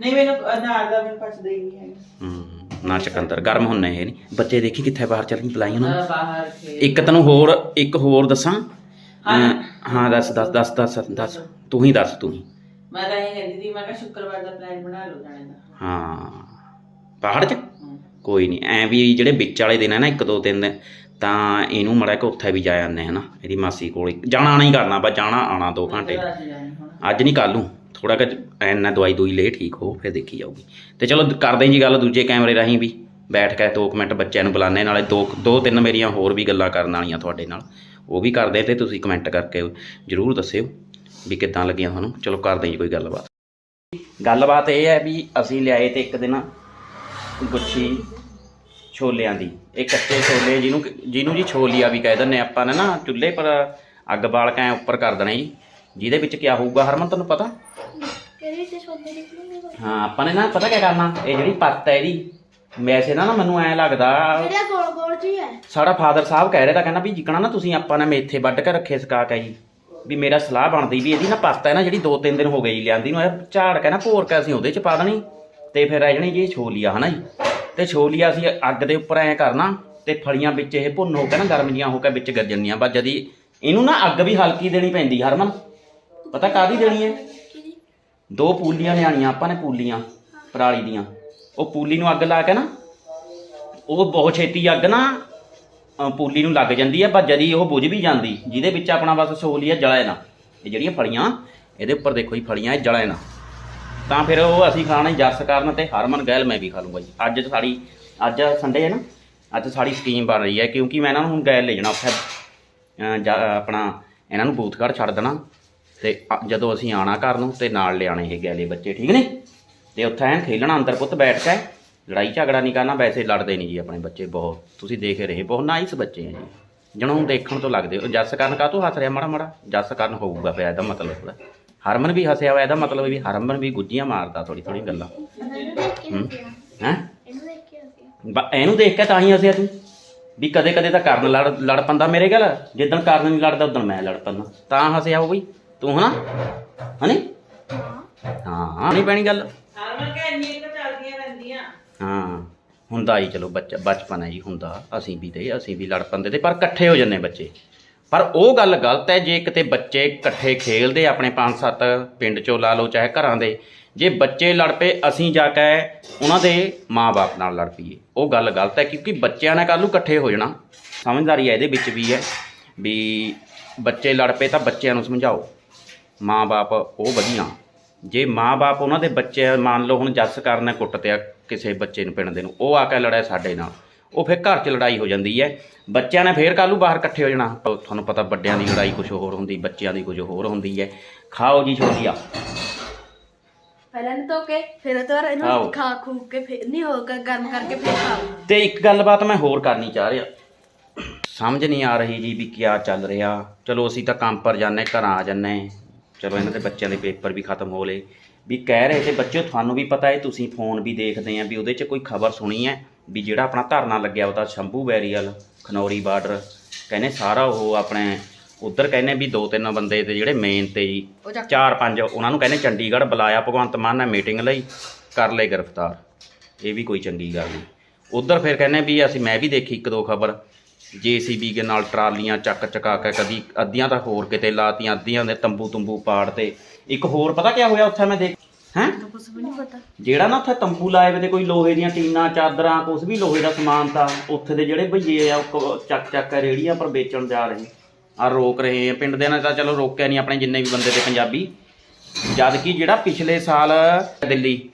ਨਹੀਂ ਮੈਨੂੰ ਅਨਾਰ ਦਾ ਮੈਨੂੰ ਪਚਦਾ ਹੀ ਨਹੀਂ ਹੈਗਾ। ਹੂੰ ਨਾ ਚਕੰਦਰ ਗਰਮ ਹੁੰਨੇ ਇਹ ਨਹੀਂ ਬੱਚੇ ਦੇਖੀ ਕਿੱਥੇ ਬਾਹਰ ਚੱਲ ਗਈ ਬੁਲਾਈ ਉਹਨਾਂ ਬਾਹਰ ਇੱਕ ਤੈਨੂੰ ਹੋਰ ਇੱਕ ਹੋਰ ਦੱਸਾਂ? ਹਾਂ। ਦੱਸ ਦੱਸ ਦੱਸ ਦੱਸ ਦੱਸ। ਤੂੰ ਹੀ ਦੱਸ ਤੂੰ ਹੀ। ਮੈਂ ਤਾਂ ਇਹ ਕਹਿੰਦੀ ਸੀ ਮੈਂ ਕਿਹਾ ਸ਼ੁੱਕਰਵਾਰ ਦਾ ਪਲਾਨ ਬਣਾ ਲਓ ਜਾਣੇ ਦਾ। ਹਾਂ। ਪਹਾੜ 'ਚ? ਹਾਂ। ਕੋਈ ਨਹੀਂ ਐ ਵੀ ਜਿਹੜੇ ਵਿੱਚ ਵਾਲੇ ਦਿਨ ਹੈ ਨਾ ਇੱਕ ਦੋ ਤਿੰਨ ਦਿਨ ਤਾਂ ਇਹਨੂੰ ਮੜਾ ਕੇ ਉੱਥੇ ਵੀ ਜਾ ਆਨੇ ਹਨਾ ਇਹਦੀ ਮਾਸੀ ਕੋਲ। ਹੀ। ਜਾਣਾ ਨਹੀਂ ਕਰਨਾ ਬਸ ਜਾਣਾ ਆਣਾ 2 ਘੰਟੇ। ਅੱਜ ਨਹੀਂ ਕੱਲ ਨੂੰ ਥੋੜਾ ਕਿ ਐਨਾ ਦਵਾਈ ਦੂਈ ਲੈ ਠੀਕ ਹੋ ਫਿਰ ਦੇਖੀ ਜਾਊਗੀ। ਤੇ ਚਲੋ ਕਰਦੇ ਜੀ ਗੱਲ ਦੂਜੇ ਕੈਮਰੇ ਰਾਹੀਂ ਵੀ ਬੈਠ ਕੇ 2 ਮਿੰਟ ਬੱਚਿਆਂ ਨੂੰ ਬੁਲਾਣੇ ਨਾਲੇ ਦੋ ਦੋ ਤਿੰਨ ਮੇਰੀਆਂ ਹੋਰ ਵੀ ਗੱਲਾਂ ਕਰਨ ਵਾਲੀਆਂ ਤੁਹਾਡੇ ਨਾਲ। ਉਹ ਵੀ ਕਰਦੇ ਤੇ ਤੁਸੀਂ ਕਮੈਂਟ ਕਰਕੇ ਜਰੂਰ ਦੱਸਿਓ ਵੀ ਕਿੱਦਾਂ ਲੱਗੀਆਂ ਤੁਹਾਨੂੰ। ਚਲੋ ਕਰਦੇ ਜੀ ਕੋਈ ਗੱਲਬਾਤ। ਗੱਲਬਾਤ ਇਹ ਹੈ ਵੀ ਅਸੀਂ ਲਿਆਏ ਤੇ ਇੱਕ ਦਿਨ ਗੁੱਛੀ ਛੋਲਿਆਂ ਦੀ। ਇਹ ਕੱਚੇ ਛੋਲੇ ਜਿਹਨੂੰ ਜਿਹਨੂੰ ਜੀ ਛੋਲੀਆ ਵੀ ਕਹਿ ਦਿੰਦੇ ਆਪਾਂ ਨੇ ਨਾ ਚੁੱਲ੍ਹੇ ਪਰ ਅੱਗ ਬਾਲ ਕੇ ਉੱਪਰ ਕਰ ਦੇਣਾ ਜੀ। ਜਿਹਦੇ ਵਿੱਚ ਕੀ ਹੋਊਗਾ ਹਰਮਨ ਤੁਹਾਨੂੰ ਪਤਾ? ਹਾਂ ਆਪਾਂ ਨੇ ਨਾ ਪਤਾ ਕੀ ਕਰਨਾ? ਇਹ ਜਿਹੜੀ ਪੱਤ ਹੈ ਇਹਦੀ ਵੈਸੇ ਨਾ ਨਾ ਮੈਨੂੰ ਐਂ ਲੱਗਦਾ ਜਿਹੜਾ ਗੋਲ ਗੋਲ ਜੀ ਹੈ। ਸਾਡਾ ਫਾਦਰ ਸਾਹਿਬ ਕਹਿ ਰਿਹਾ ਤਾਂ ਕਹਿੰਦਾ ਵੀ ਜਿਕਣਾ ਨਾ ਤੁਸੀਂ ਆਪਾਂ ਨੇ ਮੇਥੇ ਵੱਢ ਕੇ ਰੱਖੇ ਸਕਾ ਕੇ ਜੀ। ਵੀ ਮੇਰਾ ਸਲਾਹ ਬਣਦੀ ਵੀ ਇਹਦੀ ਨਾ ਪੱਤ ਹੈ ਨਾ ਜਿਹੜੀ ਦੋ ਤਿੰਨ ਦਿਨ ਹੋ ਗਏ ਜੀ ਲਿਆਂਦੀ ਨੂੰ ਇਹ ਝਾੜ ਕੇ ਨਾ ਭੋਰ ਕੇ ਅਸੀਂ ਉਹਦੇ ਚ ਪਾ ਦੇਣੀ। ਤੇ ਫਿਰ ਰਹਿ ਜਾਣੀ ਜੀ ਛੋਲੀਆ, ਹਨਾ ਜੀ? ਤੇ ਛੋਲੀਆ ਅਸੀਂ ਅੱਗ ਦੇ ਉੱਪਰ ਐਂ ਕਰਨਾ ਤੇ ਫਲੀਆਂ ਵਿੱਚ ਇਹ ਭੁੰਨ ਹੋ ਕੇ ਨਾ ਗਰਮ ਜੀਆਂ ਹੋ ਕੇ ਵਿੱਚ ਗਿਰ ਜੰਨੀਆਂ ਬਸ ਜਦੀ ਇਹਨੂੰ ਨਾ ਅੱਗ ਵੀ ਹਲਕੀ ਦੇਣੀ ਪੈਂਦੀ, ਹਰਮਨ। ਪਤਾ ਕਾਦੀ ਦੇਣੀ ਹੈ? ਦੋ ਪੂਲੀਆਂ ਲਿਆਣੀਆਂ ਆਪਾਂ ਨੇ ਪੂਲੀਆਂ, ਪਰਾਲੀ ਦੀਆਂ। ਉਹ ਪੂਲੀ ਨੂੰ ਅੱਗ ਲਾ ਕੇ ਨਾ, ਉਹ ਬਹੁਤ ਛੇਤੀ ਅੱਗ ਨਾ ਪੂਲੀ ਨੂੰ ਲੱਗ ਜਾਂਦੀ ਹੈ ਪਰ ਜਦੀ ਉਹ ਬੁਝ ਵੀ ਜਾਂਦੀ। ਜਿਹਦੇ ਵਿੱਚ ਆਪਣਾ ਬਸ ਛੋਲੀਆ ਜਲੇ ਨਾ। ਇਹ ਜਿਹੜੀਆਂ ਫਲੀਆਂ, ਇਹਦੇ ਉੱਪਰ ਦੇਖੋ ਜੀ, ਫਲੀਆਂ, ਇਹ ਜਲੇ ਨਾ। ਤਾਂ ਫਿਰ ਉਹ ਅਸੀਂ ਖਾਣਾ ਜੱਸ ਕਰਨ ਤੇ ਹਰਮਨ ਗੈਲ ਮੈਂ ਵੀ ਖਾ ਲੂੰਗਾ ਜੀ। ਅੱਜ ਸਾਡੀ ਅੱਜ ਸੰਡੇ ਹੈ ਨਾ? ਅੱਜ ਸਾਡੀ ਸਕੀਮ ਬਣ ਰਹੀ ਹੈ ਕਿਉਂਕਿ ਮੈਂ ਇਹਨਾਂ ਨੂੰ ਹੁਣ ਗੈਲ ਲੈ ਜਾਣਾ ਉੱਥੇ। ਜਾ- ਆਪਣਾ ਇਹਨਾਂ ਨੂੰ ਬੂਥਗੜ੍ਹ ਛੱਡ ਦੇਣਾ ਤੇ ਜਦੋਂ ਅਸੀਂ ਆਣਾ ਘਰ ਨੂੰ ਤੇ ਨਾਲ ਲਿਆਣੇ ਇਹ ਗੈਲੇ ਬੱਚੇ, ਠੀਕ ਨੇ ਤੇ ਉੱਥੇ ਐਨ ਖੇਲਣਾ ਅੰਦਰ ਪੁੱਤ ਬੈਠ ਕੇ। ਲੜਾਈ ਝਗੜਾ ਨਹੀਂ ਕਰਨਾ, ਵੈਸੇ ਲੜਦੇ ਨਹੀਂ ਜੀ ਆਪਣੇ ਬੱਚੇ ਬਹੁਤ। ਤੁਸੀਂ ਦੇਖ ਰਹੇ ਬਹੁਤ ਨਾਈਸ ਬੱਚੇ ਆ ਜੀ। ਜਿਹਨਾਂ ਨੂੰ ਦੇਖਣ ਤੋਂ ਲੱਗਦੇ ਉਹ ਜੱਸ ਕਰਨ ਕਾ ਹੱਸ ਰਿਹਾ ਮਾੜਾ ਮਾੜਾ ਜੱਸ ਕਰਨ ਹੋਊਗਾ ਪਿਆ ਇਹਦਾ ਮਤਲਬ। ਥੋੜਾ ਹਰਮਨ ਵੀ ਹੱਸਿਆ ਹੋਇਆ ਇਹਦਾ ਮਤਲਬ ਵੀ ਹਰਮਨ ਵੀ ਗੁੱਜੀਆਂ ਮਾਰਦਾ ਥੋੜੀ ਥੋੜੀ ਗੱਲਾਂ। ਇਹਨੂੰ ਦੇਖ ਕੇ ਹੂੰ। ਹੈ? ਇਹਨੂੰ ਦੇਖ ਕੇ ਹੱਸਿਆ। ਬ- ਇਹਨੂੰ ਦੇਖ ਕੇ ਤਾਂ ਹੀ ਹੱਸਿਆ ਤੂੰ। ਵੀ ਕਦੇ ਕਦੇ ਤਾਂ ਕਰਨ ਲੜ ਲੜ ਪੰਦਾ ਮੇਰੇ ਗੱਲ। ਜਿੱਦਣ ਕਰਨ ਨਹੀਂ ਲੜਦਾ ਉਦੋਂ ਮੈਂ ਲੜ ਪੰਦਾ। ਤਾਂ ਹੱਸਿਆ ਉਹ ਬਈ। ਤੂੰ ਹਨਾ? ਹਨੀ? ਹਾਂ। ਨਹੀਂ ਪੈਣੀ ਗੱਲ। ਹਰਮਨ ਕਹ ਇੰਨੀ ਕੁ ਚੱਲਦੀਆਂ ਰਹਿੰਦੀਆਂ। ਹਾਂ। ਹੁੰਦਾ ਹੀ ਚਲੋ ਬੱਚਾ ਬਚਪਨ ਹੈ ਜੀ ਹੁੰਦਾ। ਅਸੀਂ ਵੀ ਤੇ ਅਸੀਂ ਵੀ ਲੜ ਪੰਦੇ ਤੇ ਪਰ ਇਕੱਠੇ ਹੋ ਜੰਨੇ ਬੱਚੇ। ਪਰ ਉਹ ਗੱਲ ਗਲਤ ਹੈ, ਜੇ ਕਿਤੇ ਬੱਚੇ ਇਕੱਠੇ ਖੇਲਦੇ ਆਪਣੇ ਪੰਜ ਸੱਤ ਪਿੰਡ ਚੋਂ, ਲਾ ਲਓ, ਚਾਹੇ ਘਰਾਂ ਦੇ, ਜੇ ਬੱਚੇ ਲੜ ਪਏ, ਅਸੀਂ ਜਾ ਕੇ ਉਹਨਾਂ ਦੇ ਮਾਪੇ ਨਾਲ ਲੜ ਪਈਏ। ਉਹ ਗੱਲ ਗਲਤ ਹੈ, ਕਿਉਂਕਿ ਬੱਚਿਆਂ ਨੇ ਕੱਲ ਨੂੰ ਇਕੱਠੇ ਹੋ ਜਾਣਾ। ਸਮਝਦਾਰੀ ਹੈ ਇਹਦੇ ਵਿੱਚ ਵੀ ਹੈ, ਵੀ ਬੱਚੇ ਲੜ ਪਏ ਤਾਂ ਬੱਚਿਆਂ ਨੂੰ ਸਮਝਾਓ। ਮਾਂ-ਬਾਪ ਉਹ ਵਧੀਆ। ਜੇ ਮਾਂ-ਬਾਪ ਉਹਨਾਂ ਦੇ ਬੱਚੇ ਮੰਨ ਲਓ ਹੁਣ ਜੱਸ ਕਰਨਾ ਕੁੱਟ ਤੇ ਕਿਸੇ ਬੱਚੇ ਨੂੰ, ਪਿੰਡ ਦੇ ਨੂੰ, ਉਹ ਆ ਕੇ ਲੜਿਆ ਸਾਡੇ ਨਾਲ। ਉਹ ਫਿਰ ਘਰ 'ਚ ਲੜਾਈ ਹੋ ਜਾਂਦੀ ਹੈ। ਬੱਚਿਆਂ ਨੇ ਫੇਰ ਕੱਲ੍ਹ ਨੂੰ ਬਾਹਰ ਇਕੱਠੇ ਹੋ ਜਾਣਾ। ਤੁਹਾਨੂੰ ਪਤਾ ਵੱਡਿਆਂ ਦੀ ਲੜਾਈ ਕੁਝ ਹੋਰ ਹੁੰਦੀ ਬੱਚਿਆਂ ਦੀ ਕੁਝ ਹੋਰ ਹੁੰਦੀ ਹੈ। ਖਾਓ ਜੀ ਛੋਟੀਆ ਪਹਿਲਾਂ ਨੂੰ ਧੋ ਕੇ ਫਿਰ ਦੁਬਾਰਾ ਆਓ। ਇਹਨੂੰ ਖਾ ਖੂ ਕੇ ਫਿਰ ਨਹੀਂ ਹੋ ਕੇ ਗਰਮ ਕਰਕੇ ਫਿਰ ਖਾਓ ਤੇ ਇੱਕ ਗੱਲਬਾਤ ਮੈਂ ਹੋਰ ਕਰਨੀ ਚਾਹ ਰਿਹਾ। ਸਮਝ ਨਹੀਂ ਆ ਰਹੀ ਜੀ ਵੀ ਕਿਆ ਚੱਲ ਰਿਹਾ। ਚਲੋ ਅਸੀਂ ਤਾਂ ਕੰਮ ਪਰ ਜਾਂਦੇ ਘਰਾਂ ਆ ਜਾਂਦੇ। ਚਲੋ ਇਹਨਾਂ ਦੇ ਬੱਚਿਆਂ ਦੇ ਪੇਪਰ ਵੀ ਖਤਮ ਹੋ ਲਏ। ਵੀ ਕਹਿ ਰਹੇ ਤੇ ਬੱਚਿਓ ਤੁਹਾਨੂੰ ਵੀ ਪਤਾ ਹੈ ਤੁਸੀਂ ਫੋਨ ਵੀ ਦੇਖਦੇ ਆ ਵੀ ਉਹਦੇ 'ਚ ਕੋਈ ਖਬਰ ਸੁਣੀ ਹੈ। ਵੀ ਜਿਹੜਾ ਆਪਣਾ ਧਰਨਾ ਲੱਗਿਆ ਉਹਦਾ ਸ਼ੰਭੂ ਬੈਰੀਅਲ ਖਨੌਰੀ ਬਾਰਡਰ ਕਹਿੰਦੇ ਸਾਰਾ ਉਹ ਆਪਣੇ ਉਧਰ ਕਹਿੰਦੇ ਵੀ ਦੋ ਤਿੰਨ ਬੰਦੇ ਤੇ ਜਿਹੜੇ ਮੇਨ ਤੇ ਜੀ ਚਾਰ ਪੰਜ ਉਹਨਾਂ ਨੂੰ ਕਹਿੰਦੇ ਚੰਡੀਗੜ੍ਹ ਬੁਲਾਇਆ ਭਗਵੰਤ ਮਾਨ ਨੇ ਮੀਟਿੰਗ ਲਈ ਕਰ ਲਏ ਗ੍ਰਿਫਤਾਰ। ਇਹ ਵੀ ਕੋਈ ਚੰਗੀ ਗੱਲ ਨਹੀਂ। ਉਧਰ ਫਿਰ ਕਹਿੰਦੇ ਵੀ ਅਸੀਂ ਮੈਂ ਵੀ ਦੇਖੀ ਇੱਕ ਦੋ ਖਬਰ ਜੀਸੀਬੀ ਦੇ ਨਾਲ ਟਰਾਲੀਆਂ ਚੱਕ ਚਕਾ ਕੇ ਕਦੀ ਅੱਧੀਆਂ ਤਾਂ ਹੋਰ ਕਿਤੇ ਲਾਤੀਆਂ ਅੱਧੀਆਂ ਦੇ ਤੰਬੂ ਤੁੰਬੂ ਪਾੜ ਤੇ। ਇੱਕ ਹੋਰ ਪਤਾ ਕੀ ਹੋਇਆ ਉੱਥੇ ਮੈਂ ਦੇਖ ਹੈਂ? ਕੁਝ ਵੀ ਨਹੀਂ ਪਤਾ। ਜਿਹੜਾ ਨਾ ਉੱਥੇ ਤੰਬੂ ਲਾਏ ਵੇ ਤੇ ਕੋਈ ਲੋਹੇ ਦੀਆਂ ਟੀਨਾਂ, ਚਾਦਰਾਂ ਕੁਝ ਵੀ ਲੋਹੇ ਦਾ ਸਮਾਨ ਤਾਂ ਉੱਥੇ ਦੇ ਜਿਹੜੇ ਭਈਏ ਆ, ਉਹ ਕ- ਚੱਕ ਚੱਕ ਕੇ ਰੇੜੀਆਂ ਪਰ ਵੇਚਣ ਜਾ ਰਹੇ। ਆ ਰੋਕ ਰਹੇ ਆ। ਪਿੰਡ ਦੇ ਨਾਲ ਤਾਂ ਚਲੋ ਰੋਕਿਆ ਨਹੀਂ ਆਪਣੇ ਜਿੰਨੇ ਵੀ ਬੰਦੇ ਤੇ ਪੰਜਾਬੀ। ਜਦ ਕਿ ਜਿਹੜਾ ਪਿਛਲੇ ਸਾਲ ਦਿੱਲੀ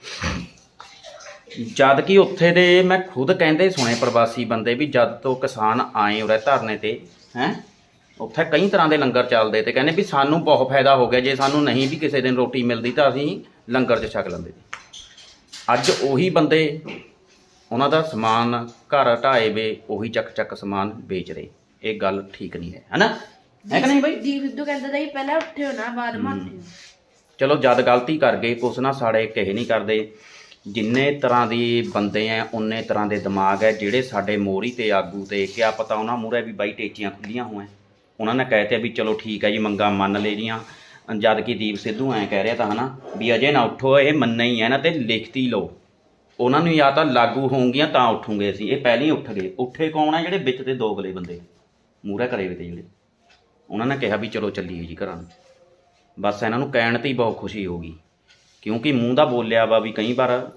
ਜਦ ਕਿ ਉੱਥੇ ਦੇ ਮੈਂ ਖੁਦ ਕਹਿੰਦੇ ਸੁਣੇ ਪ੍ਰਵਾਸੀ ਬੰਦੇ ਵੀ ਜਦ ਤੋਂ ਕਿਸਾਨ ਆਏ ਉਰੇ ਧਰਨੇ ਤੇ, ਹੈ ਉੱਥੇ ਕਈ ਤਰ੍ਹਾਂ ਦੇ ਲੰਗਰ ਚੱਲਦੇ ਤੇ ਕਹਿੰਦੇ ਵੀ ਸਾਨੂੰ ਬਹੁਤ ਫਾਇਦਾ ਹੋ ਗਿਆ ਜੇ ਸਾਨੂੰ ਨਹੀਂ ਵੀ ਕਿਸੇ ਦਿਨ ਰੋਟੀ ਮਿਲਦੀ ਤਾਂ ਅਸੀਂ ਲੰਗਰ 'ਚ ਛਕ ਲੈਂਦੇ ਸੀ ਅੱਜ ਉਹੀ ਬੰਦੇ ਉਹਨਾਂ ਦਾ ਸਮਾਨ ਘਰ ਢਾਏ ਵੇ ਉਹੀ ਚੱਕ ਚੱਕ ਸਮਾਨ ਵੇਚ ਰਹੇ। ਇਹ ਗੱਲ ਠੀਕ ਨਹੀਂ ਹੈ ਹਨਾ? ਹੈ ਕਿ ਨਹੀਂ ਬਈ? ਜੀ ਸਿੱਧੂ ਕਹਿੰਦਾ ਤਾਂ ਜੀ ਪਹਿਲਾਂ ਉੱਠੇ ਹੋ ਨਾ ਬਾਅਦ ਮਾਤੇ ਚਲੋ ਜਦ ਗਲਤੀ ਕਰ ਗਏ ਕੁਛ ਨਾ ਸਾੜੇ ਕਹੇ ਨਹੀਂ ਕਰਦੇ। ਜਿੰਨੇ ਤਰ੍ਹਾਂ ਦੀ ਬੰਦੇ ਆ ਉਨੇ ਤਰ੍ਹਾਂ ਦੇ ਦਿਮਾਗ ਹੈ ਜਿਹੜੇ ਸਾਡੇ ਮੋਰੀ ਤੇ ਆਗੂ ਤੇ ਕਿਆ ਪਤਾ ਉਹਨਾਂ ਮੂਹਰੇ ਵੀ ਬਾਈ ਟੇਚੀਆਂ ਖੁੱਲੀਆਂ ਹੋਏ ਉਹਨਾਂ ਨੇ ਕਹਿ ਤੇ ਵੀ ਚਲੋ ਠੀਕ ਹੈ ਜੀ, ਮੰਗਾ ਮੰਨ ਲੈ ਲੀਆਂ ਜਦ ਕਿ ਦੀਪ ਸਿੱਧੂ ਐ ਕਹਿ ਰਿਹਾ ਤਾਂ ਹਨਾ ਵੀ ਅਜੇ ਨਾ ਉੱਠੋ, ਇਹ ਮੰਨਣਾ ਹੀ ਹੈ ਨਾ ਤੇ ਲਿਖਤੀ ਲਓ। ਉਹਨਾਂ ਨੂੰ ਜਾਂ ਤਾਂ ਲਾਗੂ ਹੋਣਗੀਆਂ ਤਾਂ ਉੱਠੂਗੇ ਅਸੀਂ। ਇਹ ਪਹਿਲਾਂ ਹੀ ਉੱਠ ਗਏ। ਉੱਠੇ ਕੌਣ ਆ ਜਿਹੜੇ ਵਿੱਚ ਤੇ ਦੋਗਲੇ ਬੰਦੇ? ਮੂਹਰੇ ਕਰੇ ਵੇ ਤੇ ਜਿਹੜੇ। ਉਹਨਾਂ ਨੇ ਕਿਹਾ ਵੀ ਚਲੋ ਚੱਲੀਏ ਜੀ ਘਰਾਂ ਨੂੰ। ਬਸ ਇਹਨਾਂ ਨੂੰ ਕਹਿਣ ਤੇ ਹੀ ਬਹੁਤ ਖੁਸ਼ੀ ਹੋ ਗਈ। ਕਿਉਂਕਿ ਮੂੰਹ ਦਾ ਬੋਲਿਆ ਵਾ ਵੀ ਕਈ ਵਾਰ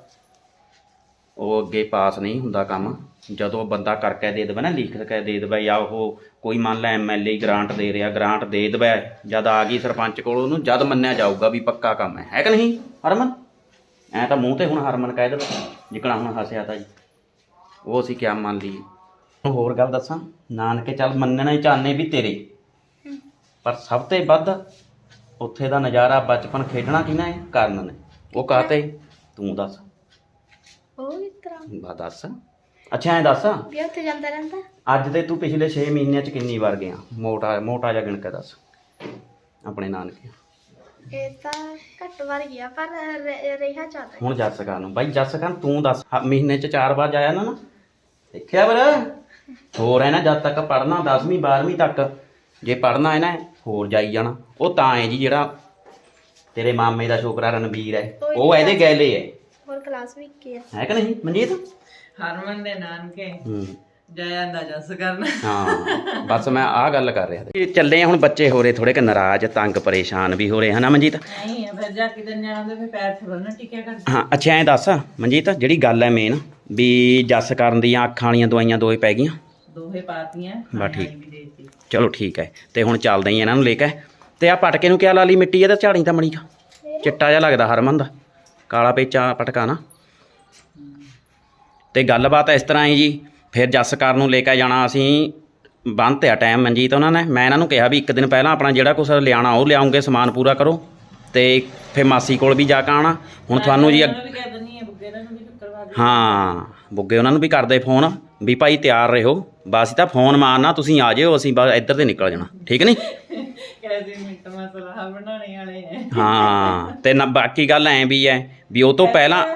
ਉਹ ਅੱਗੇ ਪਾਸ ਨਹੀਂ ਹੁੰਦਾ ਕੰਮ। ਜਦੋਂ ਬੰਦਾ ਕਰਕੇ ਦੇ ਦੇਵੇ ਨਾ ਲਿਖ ਕੇ ਦੇ ਦੇਵੇ ਜਾਂ ਉਹ ਕੋਈ ਮੰਨ ਲੈ ਐਮਐਲਏ ਗ੍ਰਾਂਟ ਦੇ ਰਿਹਾ ਗ੍ਰਾਂਟ ਦੇ ਦੇਵੇ ਜਦ ਆ ਗਈ ਸਰਪੰਚ ਕੋਲ ਉਹਨੂੰ ਜਦ ਮੰਨਿਆ ਜਾਊਗਾ ਵੀ ਪੱਕਾ ਕੰਮ ਹੈ। ਹੈ ਕਿ ਨਹੀਂ ਹਰਮਨ? ਐ ਤਾਂ ਮੂੰਹ ਤੇ ਹੁਣ ਹਰਮਨ ਕਹਿ ਦੇਵੇ ਜਿਕਣਾ ਹੁਣ ਹੱਸਿਆ ਤਾਂ ਜੀ। ਉਹ ਅਸੀਂ ਕਿਆ ਮੰਨ ਲਈਏ? ਹੋਰ ਗੱਲ ਦੱਸਾਂ ਨਾਨਕੇ ਚੱਲ ਮੰਨਣਾ ਹੀ ਚਾਹਨੇ ਵੀ ਤੇਰੇ। ਪਰ ਸਭ ਤੋਂ ਵੱਧ ਉੱਥੇ ਦਾ ਨਜ਼ਾਰਾ ਬਚਪਨ ਖੇਡਣਾ ਕਿਹਨਾਂ ਹੈ? ਕਰਨ ਨੇ। ਉਹ ਕਾਤੇ ਤੂੰ ਦੱਸ। ਉਹ ਇਸ ਤਰ੍ਹਾਂ। ਬਾ ਦੱਸ। ਅੱਛਾ ਐ ਦੱਸ। ਵੀ ਉੱਥੇ ਜਾਂਦਾ ਰਹਿੰਦਾ। ਅੱਜ ਦੇ ਤੂੰ ਪਿਛਲੇ 6 ਮਹੀਨਿਆਂ ਚ ਕਿੰਨੀ ਵਾਰ ਗਿਆ? ਮੋਟਾ ਮੋਟਾ ਜਿਹਾ ਗਿਣ ਕੇ ਦੱਸ। ਆਪਣੇ ਨਾਨਕੇ। ਇਹ ਤਾਂ ਘੱਟ ਵਾਰ ਗਿਆ ਪਰ ਰ- ਰਿਹਾ ਹੁਣ ਜੱਸ ਕਰ ਨੂੰ। ਬਾਈ ਜੱਸ ਕਰ ਤੂੰ ਦੱਸ। ਹ- ਮਹੀਨੇ ਚ ਚਾਰ ਵਾਰ ਜਾਇਆ ਨਾ ਨਾ? ਦੇਖਿਆ ਪਰ ਹੋਰ ਹੈ ਨਾ ਜਦ ਤੱਕ ਪੜਨਾ 10ਵੀਂ 12ਵੀਂ ਤੱਕ। ਜੇ ਪੜਨਾ ਹੈ ਨਾ ਹੋਰ ਜਾਈ ਜਾਣਾ। ਉਹ ਤਾਂ ਹੈ ਜੀ ਜਿਹੜਾ ਤੇਰੇ ਮਾਮੇ ਦਾ ਛੋਕਰਾ ਰਣਵੀਰ ਹੈ ਉਹ ਇਹਦੇ ਗੈਲੇ ਹੈ ਹੋਰ ਕਲਾਸ ਵੀ ਕੀ ਆ। ਹੈ ਕਿ ਨਹੀਂ ਮਨਜੀਤ? ਹਰਮਨ ਦੇ ਨਾਨਕੇ ਜਾਇਆ ਦਾ ਜੱਸ ਕਰਨਾ। ਹਾਂ ਬਸ ਮੈਂ ਆਹ ਗੱਲ ਕਰ ਰਿਹਾ ਇਹ ਚੱਲੇ ਆ ਹੁਣ ਬੱਚੇ ਹੋ ਰਹੇ ਥੋੜੇ ਕਿ ਨਾਰਾਜ਼ ਤੰਗ ਪਰੇਸ਼ਾਨ ਵੀ ਹੋ ਰਹੇ ਹਨਾ ਮਨਜੀਤ? ਨਹੀਂ ਫਿਰ ਜਾ ਕੇ ਤੇ ਨਿਆਣਾ ਦੇ ਫਿਰ ਪੈਰ ਥੋੜਾ ਟਿਕਿਆ ਕਰ। ਹਾਂ ਅੱਛਾ ਐਂ ਦੱਸ ਮਨਜੀਤ ਜਿਹੜੀ ਗੱਲ ਹੈ ਮੇਨ ਵੀ ਜੱਸ ਕਰਨ ਦੀਆਂ ਅੱਖਾਂ ਵਾਲੀਆਂ ਦਵਾਈਆਂ ਦੋਏ ਪੈ ਗਈਆਂ? ਦੋਹੇ ਪਾਤੀਆਂ ਬਸ ਠੀਕ। ਚਲੋ ਠੀਕ ਹੈ ਤੇ ਹੁਣ ਚੱਲਦੇ ਹੀ ਇਹਨਾਂ ਨੂੰ ਲੈ ਕੇ। ਤੇ ਆ ਪਟਕੇ ਨੂੰ ਕਿਆ ਲਾ ਲਈ ਮਿੱਟੀ ਇਹਦਾ ਝਾੜੀ ਤਾਂ ਮਣੀ ਕਾ ਚਿੱਟਾ ਜਿਹਾ ਲੱਗਦਾ ਹਰਮਨ ਦਾ। ਕਾਲਾ ਪੇਚਾ ਪਟਕਾ ਨਾ ਤੇ ਗੱਲਬਾਤ ਇਸ ਤਰ੍ਹਾਂ ਹੈ ਜੀ। ਫਿਰ ਜੱਸ ਕਰਨ ਨੂੰ ਲੈ ਕੇ ਜਾਣਾ ਅਸੀਂ ਬੰਨ ਤੇ ਆ ਟਾਈਮ ਮਨਜੀਤ ਉਹਨਾਂ ਨੇ। ਮੈਂ ਇਹਨਾਂ ਨੂੰ ਕਿਹਾ ਵੀ ਇੱਕ ਦਿਨ ਪਹਿਲਾਂ ਆਪਣਾ ਜਿਹੜਾ ਕੁਛ ਲਿਆਣਾ ਉਹ ਲਿਆਉਂਗੇ ਸਮਾਨ ਪੂਰਾ ਕਰੋ। ਤੇ ਫਿਰ ਮਾਸੀ ਕੋਲ ਵੀ ਜਾ ਕੇ ਆਉਣਾ। ਹੁਣ ਤੁਹਾਨੂੰ ਜੀ ਅੱਗ- ਹਾਂ ਬੁੱਗੇ ਉਹਨਾਂ ਨੂੰ ਵੀ ਕਰਦੇ ਫੋਨ ਵੀ ਭਾਈ ਤਿਆਰ ਰਹੋ। ਬਸ ਤਾਂ ਫੋਨ ਮਾਰਨਾ ਤੁਸੀਂ ਆ ਜਿਓ ਅਸੀਂ ਬਸ ਇੱਧਰ ਤੇ ਨਿਕਲ ਜਾਣਾ। ਠੀਕ ਨਹੀਂ? ਕਹਿੰਦੇ ਮਿੰਟ ਮਸਲਾ ਬਣਾਉਣੇ ਵਾਲੇ ਐ ਹਾਂ ਤੇ ਨਾ ਬਾਕੀ ਗੱਲ ਐ ਵੀ ਐ ਵੀ ਉਹ ਤੋਂ ਪਹਿਲਾਂ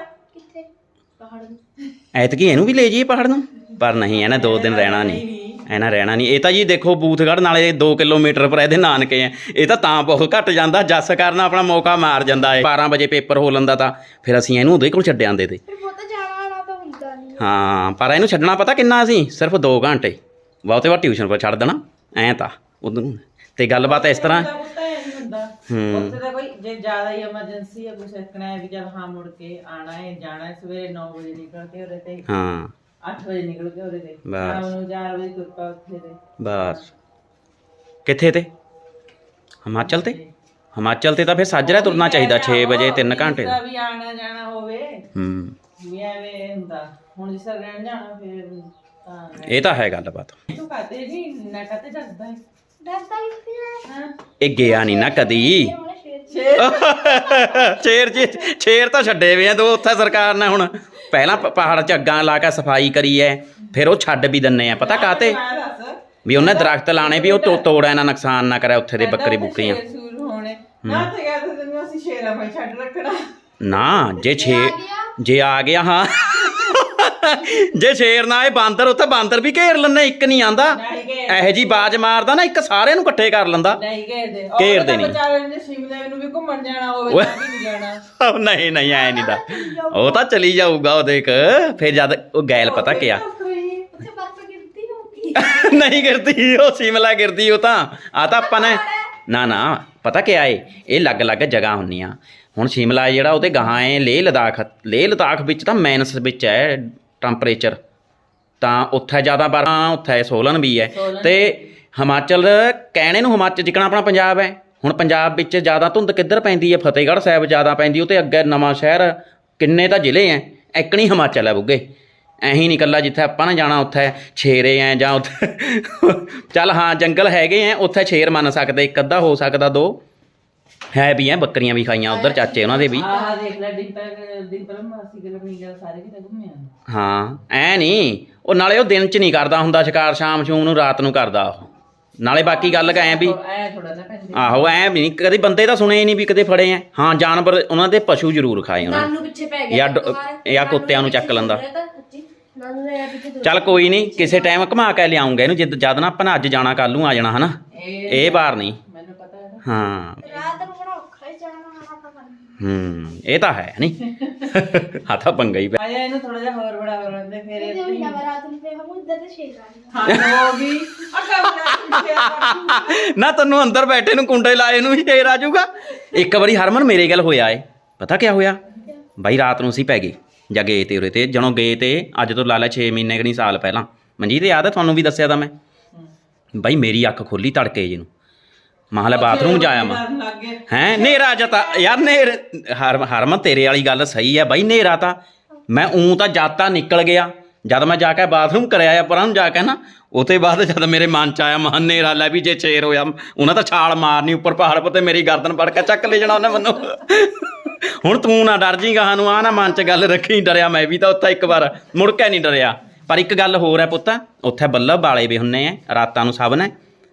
ਐਤਕੀ ਇਹਨੂੰ ਵੀ ਲੈ ਜਾਈਏ ਪਹਾੜ ਨੂੰ? ਪਰ ਨਹੀਂ ਇਹਨੇ ਦੋ ਦਿਨ ਰਹਿਣਾ ਨਹੀਂ। ਇਹਨਾਂ ਰਹਿਣਾ ਨਹੀਂ। ਇਹ ਤਾਂ ਜੀ ਦੇਖੋ ਬੂਥਗੜ੍ਹ ਨਾਲੇ 2 ਕਿਲੋਮੀਟਰ ਪਰ ਇਹਦੇ ਨਾਨਕੇ ਆ। ਇਹ ਤਾਂ ਤਾਂ ਬਹੁਤ ਘੱਟ ਜਾਂਦਾ ਜੱਸ ਕਰਨਾ ਆਪਣਾ ਮੌਕਾ ਮਾਰ ਜਾਂਦਾ ਏ 12 ਵਜੇ ਪੇਪਰ ਹੋ ਲੰਦਾ ਤਾਂ। ਫਿਰ ਅਸੀਂ ਇਹਨੂੰ ਉਹਦੇ ਕੋਲ ਛੱਡ ਆਂਦੇ ਤੇ। ਫਿਰ ਬਹੁਤ ਜਾਣਾ ਆਣਾ ਤਾਂ ਹੁੰਦਾ ਨਹੀਂ। ਹਾਂ ਪਰ ਇਹਨੂੰ ਛੱਡਣਾ ਪਤਾ ਕਿੰਨਾ ਅਸੀਂ ਸਿਰਫ 2 ਘੰਟੇ। ਬਹੁਤੇ ਵਾਰ ਟਿਊਸ਼ਨ ਪਰ ਛੱਡ ਦੇਣਾ। ਐਂ ਤਾਂ। ਉਦੋਂ ਤੇ ਗੱਲਬਾਤ ਇਸ ਤਰ੍ਹਾਂ ਨਹੀਂ ਹੁੰਦਾ। ਹੂੰ। ਉੱਥੇ ਤਾਂ ਕੋਈ ਜੇ ਜ਼ਿਆਦਾ ਹੀ ਐਮਰਜੈਂਸੀ ਹੈ ਕੁਛ ਰੱਖਣਾ ਹੈ ਵੀ ਚਲ ਹਾਂ ਮੁੜ ਕੇ ਆਣਾ ਹੈ ਜਾਣਾ ਹੈ ਸਵੇਰੇ 9 ਵਜੇ ਨਿਕਲ ਕੇ ਉਰੇ ਤੇ ਹਾਂ। 8 ਵਜੇ ਨਿਕਲ ਕੇ ਉਰੇ ਤੇ ਬਸ। ਸ਼ਾਮ ਨੂੰ 4 ਵਜੇ ਤੁਰ ਪਾ ਉੱਥੇ ਤੇ। ਬਸ। ਕਿੱਥੇ ਤੇ? ਹਿਮਾਚਲ ਤੇ? ਹਿਮਾਚਲ ਤੇ ਤਾਂ ਫਿਰ ਸਾਜਰਾ ਤੁਰਨਾ ਚਾਹੀਦਾ 6 ਵਜੇ 3 ਘੰਟੇ। ਦਾ ਵੀ ਆਣਾ ਜਾਣਾ ਹੋਵੇ ਹੂੰ। ਵੀ ਐਵੇਂ ਹੁੰਦਾ। ਹੁਣ ਜਿਸ ਤਰ੍ਹਾਂ ਰਹਿਣ ਜਾਣਾ ਫਿਰ ਤਾਂ ਇਹ ਤਾਂ ਹੈ ਗੱਲਬਾਤ ਤੂੰ ਦੱਸਦਾ ਹਾਂ। ਇਹ ਗਿਆ ਨਹੀਂ ਨਾ ਕਦੀ। ਸ਼ੇਰ ਜੀ ਸ਼ੇਰ ਤਾਂ ਛੱਡੇ ਵੇ ਆ ਦੋ ਉੱਥੇ ਸਰਕਾਰ ਨੇ ਹੁਣ। ਪਹਿਲਾਂ ਪ- ਪਹਾੜ ਚ ਅੱਗਾਂ ਲਾ ਕੇ ਸਫ਼ਾਈ ਕਰੀ ਐ ਫਿਰ ਉਹ ਛੱਡ ਵੀ ਦਿੰਨੇ ਆ। ਪਤਾ ਕਾਤੇ ਵੀ ਉਹਨੇ ਦਰਖਤ ਲਾਣੇ ਵੀ ਉਹ ਤੋ- ਤੋੜਿਆ ਨਾ ਨੁਕਸਾਨ ਨਾ ਕਰੇ ਉੱਥੇ ਦੇ ਬੱਕਰੀ ਬੁੱਕਰੀਆਂ। ਸ਼ੇਰ ਸੂਰ ਹੋਣੇ। ਨਾ ਤੇ ਕਹਿੰਦੇ ਤੈਨੂੰ ਅਸੀਂ ਸ਼ੇਰਾਂ ਮੈਂ ਛੱਡ ਰੱਖਣਾ। ਨਾ ਜੇ ਛੇ ਜੇ ਆ ਗਿਆ ਹਾਂ। ਜੇ ਸ਼ੇਰ ਨਾ ਇਹ ਬਾਂਦਰ ਉੱਥੇ ਬਾਂਦਰ ਵੀ ਘੇਰ ਲੈਂਦੇ ਇੱਕ ਨਹੀਂ ਆਂਦਾ। ਇਹੋ ਜੀ ਬਾਜ ਮਾਰਦਾ ਨਾ ਇੱਕ ਸਾਰਿਆਂ ਨੂੰ ਇਕੱਠੇ ਕਰ ਲੈਂਦਾ। ਨਹੀਂ ਘੇਰਦੇ। ਨਹੀਂ। ਵਿਚਾਰੇ ਨੇ ਸ਼ਿਮਲੇ ਨੂੰ ਵੀ ਘੁੰਮਣ ਜਾਣਾ ਹੋਵੇ ਓਏ। ਤਾਂ ਵੀ ਨਹੀਂ ਜਾਣਾ। ਉਹ ਨਹੀਂ ਨਹੀਂ ਐ ਨਹੀਂ ਦਾ। ਉਹ ਤਾਂ ਚਲੀ ਜਾਊਗਾ ਉਹ ਦੇਖ ਫਿਰ ਜਦ ਉਹ ਗੈਲ ਪਤਾ ਕਿਆ? ਉੱਥੇ ਬਰਫ਼ ਗਿਰਦੀ ਹੋਊਗੀ। ਨਹੀਂ ਗਿਰਦੀ ਉਹ ਸਿਮਲਾ ਗਿਰਦੀ ਉਹ ਤਾਂ। ਆ ਤਾਂ ਆਪਾਂ ਨੇ ਨਾ ਨਾ ਪਤਾ ਕਿਆ ਏ? ਇਹ ਲੱਗ ਲੱਗ ਜਗ੍ਹਾ ਹੁੰਨੀਆਂ ਹੁਣ ਸ਼ਿਮਲਾ ਜਿਹੜਾ ਉਹਦੇ ਗਾਹਾਂ ਏ ਲੇਹ ਲਦਾਖ ਲੇਹ ਲਦਾਖ ਵਿੱਚ ਤਾਂ ਮਾਈਨਸ ਵਿੱਚ ਹੈ ਟੈਂਪਰੇਚਰ ਤਾਂ ਉੱਥੇ ਜ਼ਿਆਦਾ ਬਰਫਾਂ ਉੱਥੇ ਸੋਲਨ ਵੀ ਹੈ। ਸੋਲਨ ਤੇ ਹਿਮਾਚਲ ਕਹਿਣੇ ਨੂੰ ਹਿਮਾਚਲ ਜਿਕਣਾ ਆਪਣਾ ਪੰਜਾਬ ਹੈ। ਹੁਣ ਪੰਜਾਬ ਵਿੱਚ ਜ਼ਿਆਦਾ ਧੁੰਦ ਕਿੱਧਰ ਪੈਂਦੀ ਹੈ? ਫਤਿਹਗੜ੍ਹ ਸਾਹਿਬ ਜ਼ਿਆਦਾ ਪੈਂਦੀ ਉਹ ਤੇ ਅੱਗੇ ਨਵਾਂ ਸ਼ਹਿਰ ਕਿੰਨੇ ਤਾਂ ਜ਼ਿਲ੍ਹੇ ਐ ਐਕਣੀ ਹਿਮਾਚਲ ਹੈ ਬੁੱਗੇ। ਐਹੀ ਨਹੀਂ ਕੱਲਾ ਜਿੱਥੇ ਆਪਾਂ ਨਾ ਜਾਣਾ ਉੱਥੇ ਛੇਰੇ ਐ ਜਾਂ ਉੱਥੇ ਚੱਲ ਹਾਂ ਜੰਗਲ ਹੈਗੇ ਐ ਉੱਥੇ ਛੇਰ ਮੰਨ ਸਕਦੇ ਇੱਕ ਅੱਧਾ ਹੋ ਸਕਦਾ ਦੋ। ਹੈ ਵੀ ਐ ਬੱਕਰੀਆਂ ਵੀ ਖਾਈਆਂ ਉਧਰ ਚਾਚੇ ਉਹਨਾਂ ਦੇ ਵੀ। ਆਹ ਦੇਖ ਲੈ ਡਿੰਪਲ ਡਿੰਪਲ ਮਾਸੀ ਮੀਂਗਾ ਸਾਰੇ ਕਿਤੇ ਘੁੰਮੇ ਆ ਹਾਂ ਐ ਨਹੀਂ। ਉਹ ਨਾਲੇ ਉਹ ਦਿਨ ਚ ਨਹੀਂ ਕਰਦਾ ਹੁੰਦਾ ਸ਼ਿਕਾਰ ਸ਼ਾਮ ਸ਼ੂਮ ਨੂੰ ਰਾਤ ਨੂੰ ਕਰਦਾ ਉਹ। ਨਾਲੇ ਬਾਕੀ ਗੱਲ ਐ ਵੀ ਐ ਥੋੜਾ ਨਾ ਪੈਂਦੇ ਆਹੋ ਐ ਵੀ ਨਹੀਂ ਕਦੇ ਬੰਦੇ ਤਾਂ ਸੁਣੇ ਹੀ ਨਹੀਂ ਵੀ ਕਦੇ ਫੜੇ ਐ। ਹਾਂ ਜਾਨਵਰ ਉਹਨਾਂ ਦੇ ਪਸ਼ੂ ਜ਼ਰੂਰ ਖਾਏ ਉਹਨਾਂ ਨੇ। ਨਾਨੂ ਪਿੱਛੇ ਪੈ ਗਿਆ ਜਾਂ ਡ- ਜਾਂ ਕੁੱਤਿਆਂ ਨੂੰ ਚੱਕ ਲੈਂਦਾ। ਨਾਨੂ ਨੇ ਇਹ ਪਿੱਛੇ ਚੱਲ ਕੋਈ ਨਹੀਂ ਕਿਸੇ ਟਾਈਮ ਘੁਮਾ ਕੇ ਲਿਆਉਂਗਾ ਇਹਨੂੰ ਜਿੱਦ ਜਦ ਨਾ ਆਪਾਂ ਨਾ ਅੱਜ ਜਾਣਾ ਕੱਲ ਨੂੰ ਆ ਜਾਣਾ ਹਨਾ? ਇਹ ਵਾਰ ਨਹੀਂ। ਮੈਨੂੰ ਪਤਾ ਹੈ। ਹਾਂ। ਰਾਤ ਨੂੰ ਹੀ ਇਹ ਤਾਂ ਹੈ ਨਹੀਂ ਹੱਥਾ ਪੰਗਾ ਹੀ ਪੈ ਆਇਆ ਇਹਨੂੰ ਥੋੜਾ ਜਿਹਾ ਹੋਰ ਬੜਾ ਹੋ ਰਹਿੰਦੇ ਫਿਰ ਤੇ ਇਹ ਨਵਾਂ ਰਾਤ ਨੂੰ ਫੇਰ ਹਮ ਇੱਧਰ ਤੇ ਸ਼ੇਰ ਆ। ਹਾਂ ਹੋ ਗਈ। ਅੱਗਾ ਮੈਂ ਨਾ ਤੈਨੂੰ ਅੰਦਰ ਬੈਠੇ ਨੂੰ ਕੁੰਡੇ ਲਾਏ ਨੂੰ ਹੀ ਫੇਰ ਆ ਜਾਊਗਾ। ਇੱਕ ਵਾਰੀ ਹਰਮਨ ਮੇਰੇ ਗੱਲ ਹੋਇਆ ਏ। ਪਤਾ ਕਿਆ ਹੋਇਆ? ਬਾਈ ਰਾਤ ਨੂੰ ਅਸੀਂ ਪੈ ਗਏ। ਜਾਂ ਗਏ ਤੇ ਉਰੇ ਤੇ ਜਣੋ ਗਏ ਤੇ ਅੱਜ ਤੋਂ ਲਾ ਲੈ 6 ਮਹੀਨੇ ਕਿ ਨਹੀਂ ਸਾਲ ਪਹਿਲਾਂ। ਮਨਜੀਤ ਯਾਦ ਹੈ ਤੁਹਾਨੂੰ ਵੀ ਦੱਸਿਆ ਤਾਂ ਮੈਂ? ਬਾਈ ਮੇਰੀ ਅੱਖ ਖੋਲੀ ਤੜਕੇ ਜੀ ਨੂੰ। ਮਾਹਲੇ ਬਾਥਰੂਮ ਜਾਇਆ ਮੈਂ। ਹੈਂ? ਨੇਰਾ ਜਤਾ ਯਾਰ ਨੇਰ ਹਰ ਹਰਮਨ ਤੇਰੇ ਵਾਲੀ ਗੱਲ ਸਹੀ ਹੈ ਬਾਈ ਨੇਰਾ ਤਾਂ। ਮੈਂ ਉਂ ਤਾਂ ਜਾਤਾ ਨਿਕਲ ਗਿਆ ਜਦ ਮੈਂ ਜਾ ਕੇ ਬਾਥਰੂਮ ਕਰਿਆ ਆ ਪਰਾਂ ਨੂੰ ਜਾ ਕੇ ਨਾ ਉਹਤੇ ਬਾਅਦ ਜਦ ਮੇਰੇ ਮਨ ਚ ਆਇਆ ਮਨ ਨੇਰਾ ਲੈ ਵੀ ਜੇ ਚੇਰ ਹੋਇਆ ਉਹਨਾਂ ਤਾਂ ਛਾਲ ਮਾਰਨੀ ਉੱਪਰ ਪਹਾੜ ਪਰ ਤੇ ਮੇਰੀ ਗਰਦਨ ਫੜ ਕੇ ਚੱਕ ਲੈ ਜਾਣਾ ਉਹਨੇ ਮੈਨੂੰ। ਹੁਣ ਤੂੰ ਨਾ ਡਰ ਜੀ ਗਾਹਾਂ ਨੂੰ ਆ ਨਾ ਮਨ ਚ ਗੱਲ ਰੱਖੀ ਡਰਿਆ ਮੈਂ ਵੀ ਤਾਂ ਉੱਥੇ ਇੱਕ ਵਾਰ ਮੁੜ ਕੇ ਨਹੀਂ ਡਰਿਆ। ਪਰ ਇੱਕ ਗੱਲ ਹੋਰ ਹੈ ਪੁੱਤ ਉੱਥੇ ਬੱਲਬ ਵਾਲੇ ਵੀ ਹੁੰਨੇ ਆ ਰਾਤਾਂ ਨੂੰ ਸਭ ਨੇ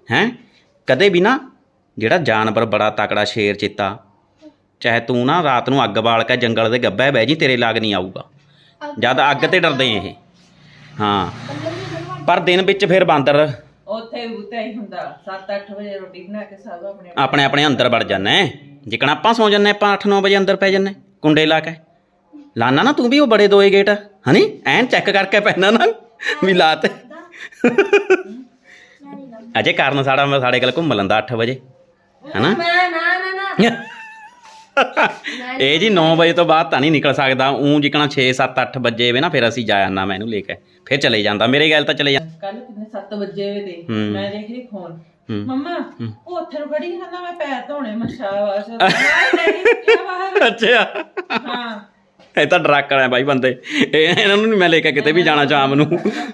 ਹੈ? ਕਦੇ ਵੀ ਨਾ ਜਿਹੜਾ ਜਾਨਵਰ ਬੜਾ ਤਕੜਾ ਸ਼ੇਰ ਚਿੱਤਾ ਚਾਹੇ ਤੂੰ ਨਾ ਰਾਤ ਨੂੰ ਅੱਗ ਬਾਲ ਕੇ ਜੰਗਲ ਦੇ ਗੱਬੇ ਬਹਿ ਜੀ ਤੇਰੇ ਲਾਗ ਨਹੀਂ ਆਊਗਾ। ਜਦ ਅੱਗ ਤੇ ਡਰਦੇ ਇਹ। ਹਾਂ। ਪਰ ਦਿਨ ਵਿੱਚ ਫਿਰ ਬਾਂਦਰ ਉੱਥੇ ਉੱਤੇ ਹੀ ਹੁੰਦਾ। 7-8 ਵਜੇ ਰੋਟੀ ਬਣਾ ਕੇ ਸਭ ਆਪਣੇ ਆਪਣੇ। ਆਪਣੇ ਅੰਦਰ ਵੜ ਜਾਂਦੇ ਜਿਕਣ ਆਪਾਂ ਸੌ ਜੰਨੇ ਆਪਾਂ 8-9 ਵਜੇ ਅੰਦਰ ਪੈ ਜੰਨੇ ਕੁੰਡੇ ਲਾ ਕੇ। ਲਾਨਾ ਨਾ ਤੂੰ ਵੀ ਉਹ ਬੜੇ ਦੋਏ ਗੇਟ। ਹਨੀ ਐਨ ਚੈੱਕ ਕਰਕੇ ਪੈਣਾ ਨਾ ਵੀ ਲਾ ਤੇ ਅਜੇ ਕਾਰਨ ਸਾਡਾ ਸਾਡੇ ਕੋਲ ਘੁੰਮ ਲੈਂਦਾ 8 ਵਜੇ। ਹਨਾ? ਨਾ ਨਾ ਨਾ ਨਾ। ਇਹ ਜੀ 9 ਵਜੇ ਤੋਂ ਬਾਅਦ ਤਾਂ ਨਹੀਂ ਨਿਕਲ ਸਕਦਾ। ਉਂ ਜਿਕਣਾ 6 7 8 ਵਜੇ ਵੇ ਨਾ ਫਿਰ ਅਸੀਂ ਜਾ ਆਨਾ ਮੈਂ ਇਹਨੂੰ ਲੈ ਕੇ। ਫਿਰ ਚਲੇ ਜਾਂਦਾ। ਮੇਰੇ ਗੱਲ ਤਾਂ ਚਲੇ ਜਾ ਕੱਲ ਕਿੰਨੇ 7 ਵਜੇ ਵੇ ਤੇ ਹੂੰ। ਮੈਂ ਦੇਖ ਰਹੀ ਫੋਨ। ਹੂੰ। ਮੰਮਾ ਉਹ ਉੱਥੇ ਖੜੀ ਕਹਿੰਦਾ ਮੈਂ ਪੈਰ ਧੋਣੇ ਮੈਂ ਸ਼ਾਬਾਸ਼। ਮੈਂ ਡੈਡੀ ਕਿਹਾ ਬਾਹਰ ਅੱਛਾ। ਹਾਂ। ਇਹ ਤਾਂ ਡਰਾਕਰ ਹੈ ਬਾਈ ਬੰਦੇ। ਇਹ ਇਹਨਾਂ ਨੂੰ ਨਹੀਂ ਮੈਂ ਲੈ ਕੇ ਕਿਤੇ ਵੀ ਜਾਣਾ ਸ਼ਾਮ ਨੂੰ।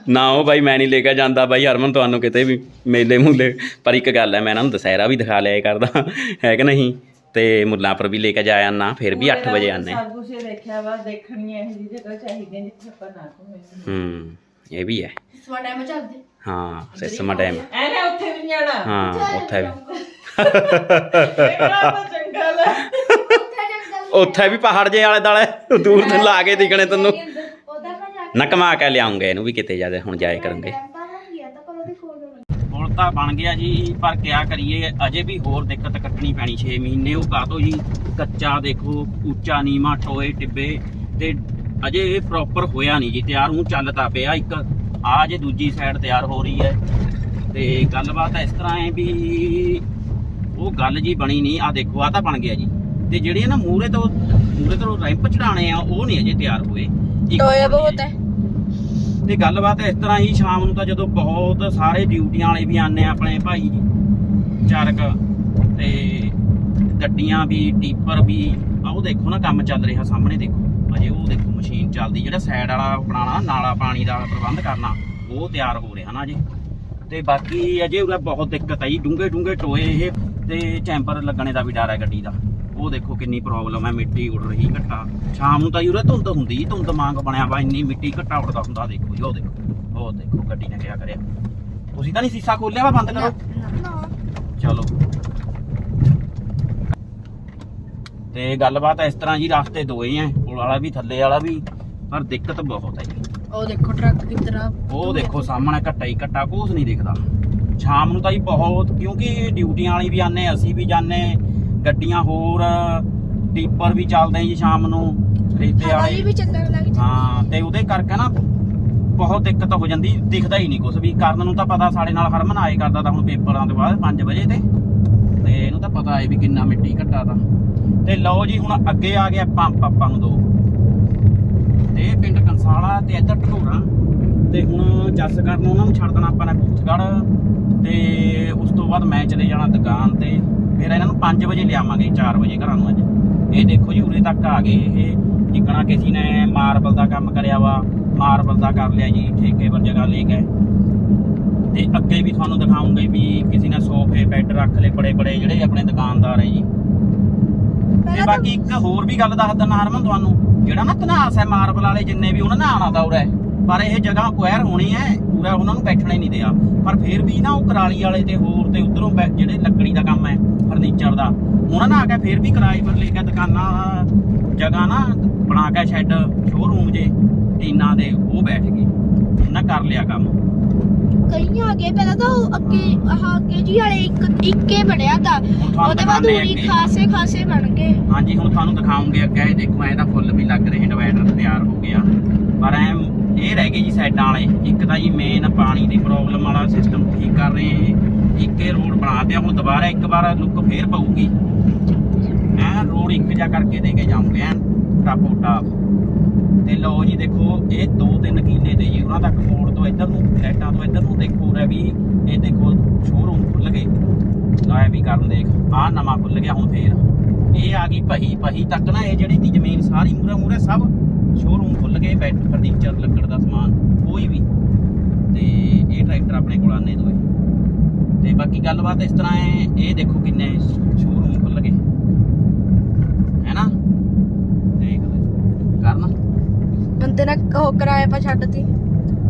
ਨਾ ਉਹ ਬਾਈ ਮੈਂ ਨਹੀਂ ਲੈ ਕੇ ਜਾਂਦਾ ਬਾਈ ਹਰਮਨ ਤੁਹਾਨੂੰ ਕਿਤੇ ਵੀ ਮੇਲੇ ਮੂਲੇ। ਪਰ ਇੱਕ ਗੱਲ ਹੈ ਮੈਂ ਇਹਨਾਂ ਨੂੰ ਦਸਹਿਰਾ ਵੀ ਦਿਖਾ ਲਿਆ ਕਰਦਾ। ਹੈ ਕਿ ਨਹੀਂ? ਤੇ ਮੁੱਲਾਂਪੁਰ ਵੀ ਲੈ ਕੇ ਜਾ ਆਨਾ ਫਿਰ ਵੀ 8 ਵਜੇ ਆਨੇ। ਸਭ ਕੁਝ ਇਹ ਦੇਖਿਆ ਵਾ ਦੇਖਣੀ ਇਹ ਜੀ ਜਗ੍ਹਾ ਜਿੱਥੇ ਆਪਾਂ ਨਾ ਘੁੰਮੇ। ਹੂੰ ਇਹ ਵੀ ਹੈ। ਸਵਾ ਟਾਈਮ ਚੱਲਦੇ। ਹਾਂ ਸਿਸਮਾ ਟਾਈਮ ਐਨੇ ਉੱਥੇ ਵੀ ਨਹੀਂ ਜਾਣਾ। ਹਾਂ ਉੱਥੇ ਵੀ। ਇਹ ਜੰਗਲ ਹੈ ਉੱਥੇ ਵੀ ਪਹਾੜ ਜੇ ਆਲੇ ਦਾਲੇ ਦੂਰ ਤੋਂ ਲਾ ਕੇ ਦਿਖਣੇ ਤੈਨੂੰ। ਨਾ ਕਮਾ ਕੇ ਲਿਆਉਂਗੇ ਇਹਨੂੰ ਵੀ ਕਿਤੇ ਜਾ ਹੁਣ ਜਾਏ ਤਾਂ ਫੋਟੋ ਹੁਣ ਤਾਂ ਬਣ ਗਿਆ ਜੀ ਪਰ ਕਿਆ ਕਰੀਏ ਅਜੇ ਵੀ ਹੋਰ ਦਿੱਕਤ ਕੱਟਣੀ ਪੈਣੀ 6 ਮਹੀਨੇ ਉਹ ਕਾਤੋਂ ਜੀ? ਕੱਚਾ ਦੇਖੋ ਉੱਚਾ ਨੀਵਾਂ ਟੋਏ ਟਿੱਬੇ ਤੇ ਅਜੇ ਇਹ ਪ੍ਰੋਪਰ ਹੋਇਆ ਨਹੀਂ ਜੀ ਤਿਆਰ ਉਹ ਚੱਲਦਾ ਪਿਆ ਇੱਕ। ਆ ਜੇ ਦੂਜੀ ਸਾਈਡ ਤਿਆਰ ਹੋ ਰਹੀ ਹੈ। ਤੇ ਗੱਲਬਾਤ ਇਸ ਤਰ੍ਹਾਂ ਹੈ ਵੀ ਉਹ ਗੱਲ ਜੀ ਬਣੀ ਨਹੀਂ ਆ ਦੇਖੋ ਆ ਤਾਂ ਬਣ ਗਿਆ ਜੀ। ਤੇ ਜਿਹੜੇ ਨਾ ਮੂਰੇ ਤੋਂ ਮੂਰੇ ਤੋਂ ਰੈਂਪ ਚੜਾਣੇ ਆ ਉਹ ਨਹੀਂ ਅਜੇ ਤਿਆਰ ਹੋਏ। ਟੋਏ। ਬਹੁਤ ਹੈ ਤੇ ਗੱਲਬਾਤ ਇਸ ਤਰ੍ਹਾਂ ਹੀ ਸ਼ਾਮ ਨੂੰ ਤਾਂ ਜਦੋਂ ਬਹੁਤ ਸਾਰੇ ਡਿਊਟੀਆਂ ਵਾਲੇ ਵੀ ਆਨੇ ਆ ਆਪਣੇ ਭਾਈ ਜੀ ਚਾਰਕ ਤੇ ਗੱਡੀਆਂ ਵੀ ਟੀਪਰ ਵੀ ਆ ਉਹ ਦੇਖੋ ਨਾ ਕੰਮ ਚੱਲ ਰਿਹਾ ਸਾਹਮਣੇ ਦੇਖੋ। ਅਜੇ ਉਹ ਦੇਖੋ ਮਸ਼ੀਨ ਚੱਲਦੀ ਜਿਹੜਾ ਸਾਈਡ ਵਾਲਾ ਬਣਾਉਣਾ ਨਾਲਾ ਪਾਣੀ ਦਾ ਪ੍ਰਬੰਧ ਕਰਨਾ ਉਹ ਤਿਆਰ ਹੋ ਰਿਹਾ ਨਾ ਜੀ ਤੇ ਬਾਕੀ ਅਜੇ ਉਰੇ ਬਹੁਤ ਦਿੱਕਤ ਆਈ ਡੂੰਗੇ ਡੂੰਗੇ ਟੋਏ ਇਹ ਤੇ ਚੈਂਪਰ ਲੱਗਣੇ ਦਾ ਵੀ ਡਰ ਹੈ ਗੱਡੀ ਦਾ। ਉਹ ਦੇਖੋ ਕਿੰਨੀ ਪ੍ਰੋਬਲਮ ਹੈ ਮਿੱਟੀ ਉੱਡ ਰਹੀ ਘੱਟਾ। ਸ਼ਾਮ ਨੂੰ ਤਾਂ ਉਰੇ ਧੁੰਦ ਹੁੰਦੀ ਧੁੰਦ ਮੰਗ ਬਣਿਆ ਵਾ ਇੰਨੀ ਮਿੱਟੀ ਘੱਟਾ ਉੱਡਦਾ ਹੁੰਦਾ ਦੇਖੋ ਜੀ ਉਹ ਦੇਖੋ ਉਹ ਦੇਖੋ ਗੱਡੀ ਨੇ ਕਿਆ ਕਰਿਆ। ਤੁਸੀਂ ਤਾਂ ਨਹੀਂ ਸੀਸਾ ਖੋਲਿਆ ਵਾ ਬੰਦ ਕਰੋ। ਚਲੋ। ਤੇ ਗੱਲਬਾਤ ਇਸ ਤਰ੍ਹਾਂ ਜੀ ਰਸਤੇ ਦੋਏ ਐ ਪੁਲ ਵਾਲਾ ਵੀ ਥੱਲੇ ਵਾਲਾ ਵੀ ਪਰ ਦਿੱਕਤ ਬਹੁਤ ਹੈ ਜੀ। ਉਹ ਦੇਖੋ ਟਰੱਕ ਦੀ ਤਰ੍ਹਾਂ ਉਹ ਦੇਖੋ ਸਾਹਮਣੇ ਘੱਟਾ ਹੀ ਘੱਟਾ ਕੁਛ ਨਹੀਂ ਦਿਖਦਾ। ਸ਼ਾਮ ਨੂੰ ਤਾਂ ਜੀ ਬਹੁਤ ਕਿਉਂਕਿ ਡਿਊਟੀਆਂ ਵਾਲੀ ਵੀ ਆਨੇ ਅਸੀਂ ਵੀ ਜਾਣੇ ਗੱਡੀਆਂ ਹੋਰ ਟੀਪਰ ਵੀ ਚੱਲਦੇ ਜੀ ਸ਼ਾਮ ਨੂੰ ਰੇਤੇ ਵਾਲੇ। ਵੀ ਚੱਲਣ ਲੱਗ ਜਾਂਦੀ। ਹਾਂ ਤੇ ਉਹਦੇ ਕਰਕੇ ਨਾ ਬਹੁਤ ਦਿੱਕਤ ਹੋ ਜਾਂਦੀ ਦਿਖਦਾ ਹੀ ਨਹੀਂ ਕੁਝ ਵੀ। ਕਰਨ ਨੂੰ ਤਾਂ ਪਤਾ ਸਾਡੇ ਨਾਲ ਹਰਮਨ ਆਏ ਕਰਦਾ ਤਾਂ ਹੁਣ ਪੇਪਰਾਂ ਤੋਂ ਬਾਅਦ 5 ਵਜੇ ਤੇ। ਤੇ ਇਹਨੂੰ ਤਾਂ ਪਤਾ ਹੈ ਵੀ ਕਿੰਨਾ ਮਿੱਟੀ ਘੱਟਾ ਤਾਂ। ਤੇ ਲਓ ਜੀ ਹੁਣ ਅੱਗੇ ਆ ਗਿਆ ਪੰਪ ਆਪਾਂ ਨੂੰ ਦੋ। ਤੇ ਪਿੰਡ ਕੰਸਾਲਾ ਤੇ ਇੱਧਰ ਢਲੋਰਾ। ਤੇ ਹੁਣ ਜੱਸ ਕਰਨ ਉਹਨਾਂ ਨੂੰ ਛੱਡ ਦੇਣਾ ਆਪਾਂ ਨੇ ਬੂਥਗੜ ਤੇ ਉਸ ਤੋਂ ਬਾਅਦ ਮੈਂ ਚਲੇ ਜਾਣਾ ਦੁਕਾਨ ਤੇ। ਫਿਰ ਇਹਨਾਂ ਨੂੰ 5 ਵਜੇ ਲਿਆਵਾਂਗੇ 4 ਵਜੇ ਘਰਾਂ ਨੂੰ ਅੱਜ। ਇਹ ਦੇਖੋ ਜੀ ਉਰੇ ਤੱਕ ਆ ਗਏ ਇਹ। ਜਿੱਕਣਾ ਕਿਸੇ ਨੇ ਮਾਰਬਲ ਦਾ ਕੰਮ ਕਰਿਆ ਵਾ ਮਾਰਬਲ ਦਾ ਕਰ ਲਿਆ ਜੀ ਠੇਕੇ ਪਰ ਜਗ੍ਹਾ ਲੈ ਕੇ। ਤੇ ਅੱਗੇ ਵੀ ਤੁਹਾਨੂੰ ਦਿਖਾਉਂਗੇ ਵੀ ਕਿਸੇ ਨੇ ਸੋਫੇ ਬੈੱਡ ਰੱਖ ਲਏ ਬੜੇ ਬੜੇ ਜਿਹੜੇ ਆਪਣੇ ਦੁਕਾਨਦਾਰ ਹੈ ਜੀ। ਤੇ ਬਾਕੀ ਇੱਕ ਹੋਰ ਵੀ ਗੱਲ ਦੱਸ ਦਿੰਦਾ ਹਰਮਨ ਤੁਹਾਨੂੰ ਜਿਹੜਾ ਨਾ ਧਨਾਸ ਹੈ ਮਾਰਬਲ ਵਾਲੇ ਜਿੰਨੇ ਵੀ ਉਹਨਾਂ ਨੇ ਆਣਾ ਦਾ ਉਰੇ। ਪਰ ਇਹ ਜਗ੍ਹਾ ਕੁਐਰ ਹੋਣੀ ਹੈ। ਪੂਰਾ ਉਹਨਾਂ ਨੂੰ ਬੈਠਣਾ ਹੀ ਨਹੀਂ ਦਿਆ ਪਰ ਫਿਰ ਵੀ ਨਾ ਉਹ ਕਰਾਲੀ ਵਾਲੇ ਤੇ ਹੋਰ ਤੇ ਉਧਰੋਂ ਜਿਹੜੇ ਲੱਕੜੀ ਦਾ ਕੰਮ ਹੈ ਫਰਨੀਚਰ ਦਾ ਉਹਨਾਂ ਨੇ ਆ ਕੇ ਫਿਰ ਵੀ ਕਿਰਾਏ ਪਰ ਲੈ ਕੇ ਦੁਕਾਨਾਂ ਜਗ੍ਹਾ ਨਾ ਬਣਾ ਕੇ ਸ਼ੈੱਡ ਸ਼ੋਰੂਮ ਜੇ ਟੀਨਾਂ ਦੇ ਉਹ ਬੈਠ ਗਏ। ਉਹਨਾਂ ਕਰ ਲਿਆ ਕੰਮ। ਕਈ ਆ ਗਏ ਪਹਿਲਾਂ ਤਾਂ ਉਹ ਅੱਗੇ ਆਹ ਅੱਗੇ ਜੀ ਵਾਲੇ ਇੱਕ ਇੱਕੇ ਬਣਿਆ ਤਾਂ ਉਹਦੇ ਬਾਅਦ ਅੱਗੇ। ਖਾਸੇ ਖਾਸੇ ਬਣ ਗਏ। ਹਾਂਜੀ ਹੁਣ ਤੁਹਾਨੂੰ ਦਿਖਾਉਂਗੇ ਅੱਗੇ। ਇਹ ਦੇਖੋ ਇਹਦਾ ਫੁੱਲ ਵੀ ਲੱਗ ਰਹੇ ਡਿਵਾਈਡਰ ਤਿਆਰ ਹੋ ਗਿਆ। ਪਰ ਐ ਇਹ ਰਹਿ ਗਏ ਜੀ ਸਾਈਡਾਂ ਵਾਲੇ। ਇੱਕ ਤਾਂ ਜੀ ਮੇਨ ਪਾਣੀ ਦੀ ਪ੍ਰੋਬਲਮ ਵਾਲਾ ਸਿਸਟਮ ਠੀਕ ਕਰ ਰਹੇ ਹਾਂ ਇੱਕੇ ਰੋਡ ਬਣਾ ਦਿਆ ਹੁਣ ਦੁਬਾਰਾ ਇੱਕ ਵਾਰ ਲੁੱਕ ਫੇਰ ਪਊਗੀ। ਐ ਰੋਡ ਇੱਕ ਜਾ ਕਰਕੇ ਦੇ ਕੇ ਜਾਉਂਗੇ ਐ ਟਾਪੋ ਟਾਪ ਤੇ ਲਓ ਜੀ ਦੇਖੋ, ਇਹ 2-3 ਕਿੱਲੇ ਦੇ ਜੀ, ਉਹਨਾਂ ਤੱਕ ਮੋੜ ਤੋਂ ਇੱਧਰ ਨੂੰ, ਫਲੈਟਾਂ ਤੋਂ ਇੱਧਰ ਨੂੰ ਦੇਖੋ ਰੇ ਵੀ, ਇਹ ਦੇਖੋ ਸ਼ੋਰੂਮ ਖੁੱਲ ਗਏ। ਲਾਇਆ ਵੀ ਕਰਨ ਦੇਖ ਆ ਨਵਾਂ ਖੁੱਲ ਗਿਆ ਹੁਣ ਫੇਰ। ਇਹ ਆ ਗਈ ਪਹੀ ਪਹੀ ਤੱਕ ਨਾ ਇਹ ਜਿਹੜੀ ਦੀ ਜ਼ਮੀਨ, ਸਾਰੀ ਮੂਰੇ ਮੂਰੇ ਸਭ ਸ਼ੋਰੂਮ ਖੁੱਲ ਗਏ ਬੈੱਡ ਫਰਨੀਚਰ ਲੱਕੜ ਦਾ ਸਮਾਨ ਕੋਈ ਵੀ। ਤੇ ਇਹ ਟਰੈਕਟਰ ਆਪਣੇ ਕੋਲ ਆਨੇ ਦੋਏ ਤੇ ਬਾਕੀ ਗੱਲਬਾਤ ਇਸ ਤਰ੍ਹਾਂ ਹੈ ਇਹ ਦੇਖੋ ਕਿੰਨੇ ਸ਼ੋਰੂਮ ਖੁੱਲ ਗਏ। ਹੈ ਨਾ? ਦੇਖ ਲੈ। ਕਰਨਾ। ਬੰਦੇ ਨੇ ਉਹ ਕਿਰਾਏ ਪਾ ਛੱਡਤੀ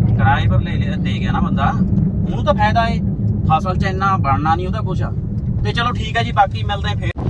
ਕਿਰਾਏ ਪਰ ਲੈ ਲਿਆ ਦੇ ਗਿਆ ਨਾ ਬੰਦਾ। ਉਹਨੂੰ ਤਾਂ ਫਾਇਦਾ ਏ। ਫਸਲ ਚ ਇੰਨਾ ਬਣਨਾ ਨਹੀਂ ਉਹਦਾ ਕੁਛ। ਤੇ ਚਲੋ ਠੀਕ ਹੈ ਜੀ ਬਾਕੀ ਮਿਲਦੇ ਆ ਫੇਰ।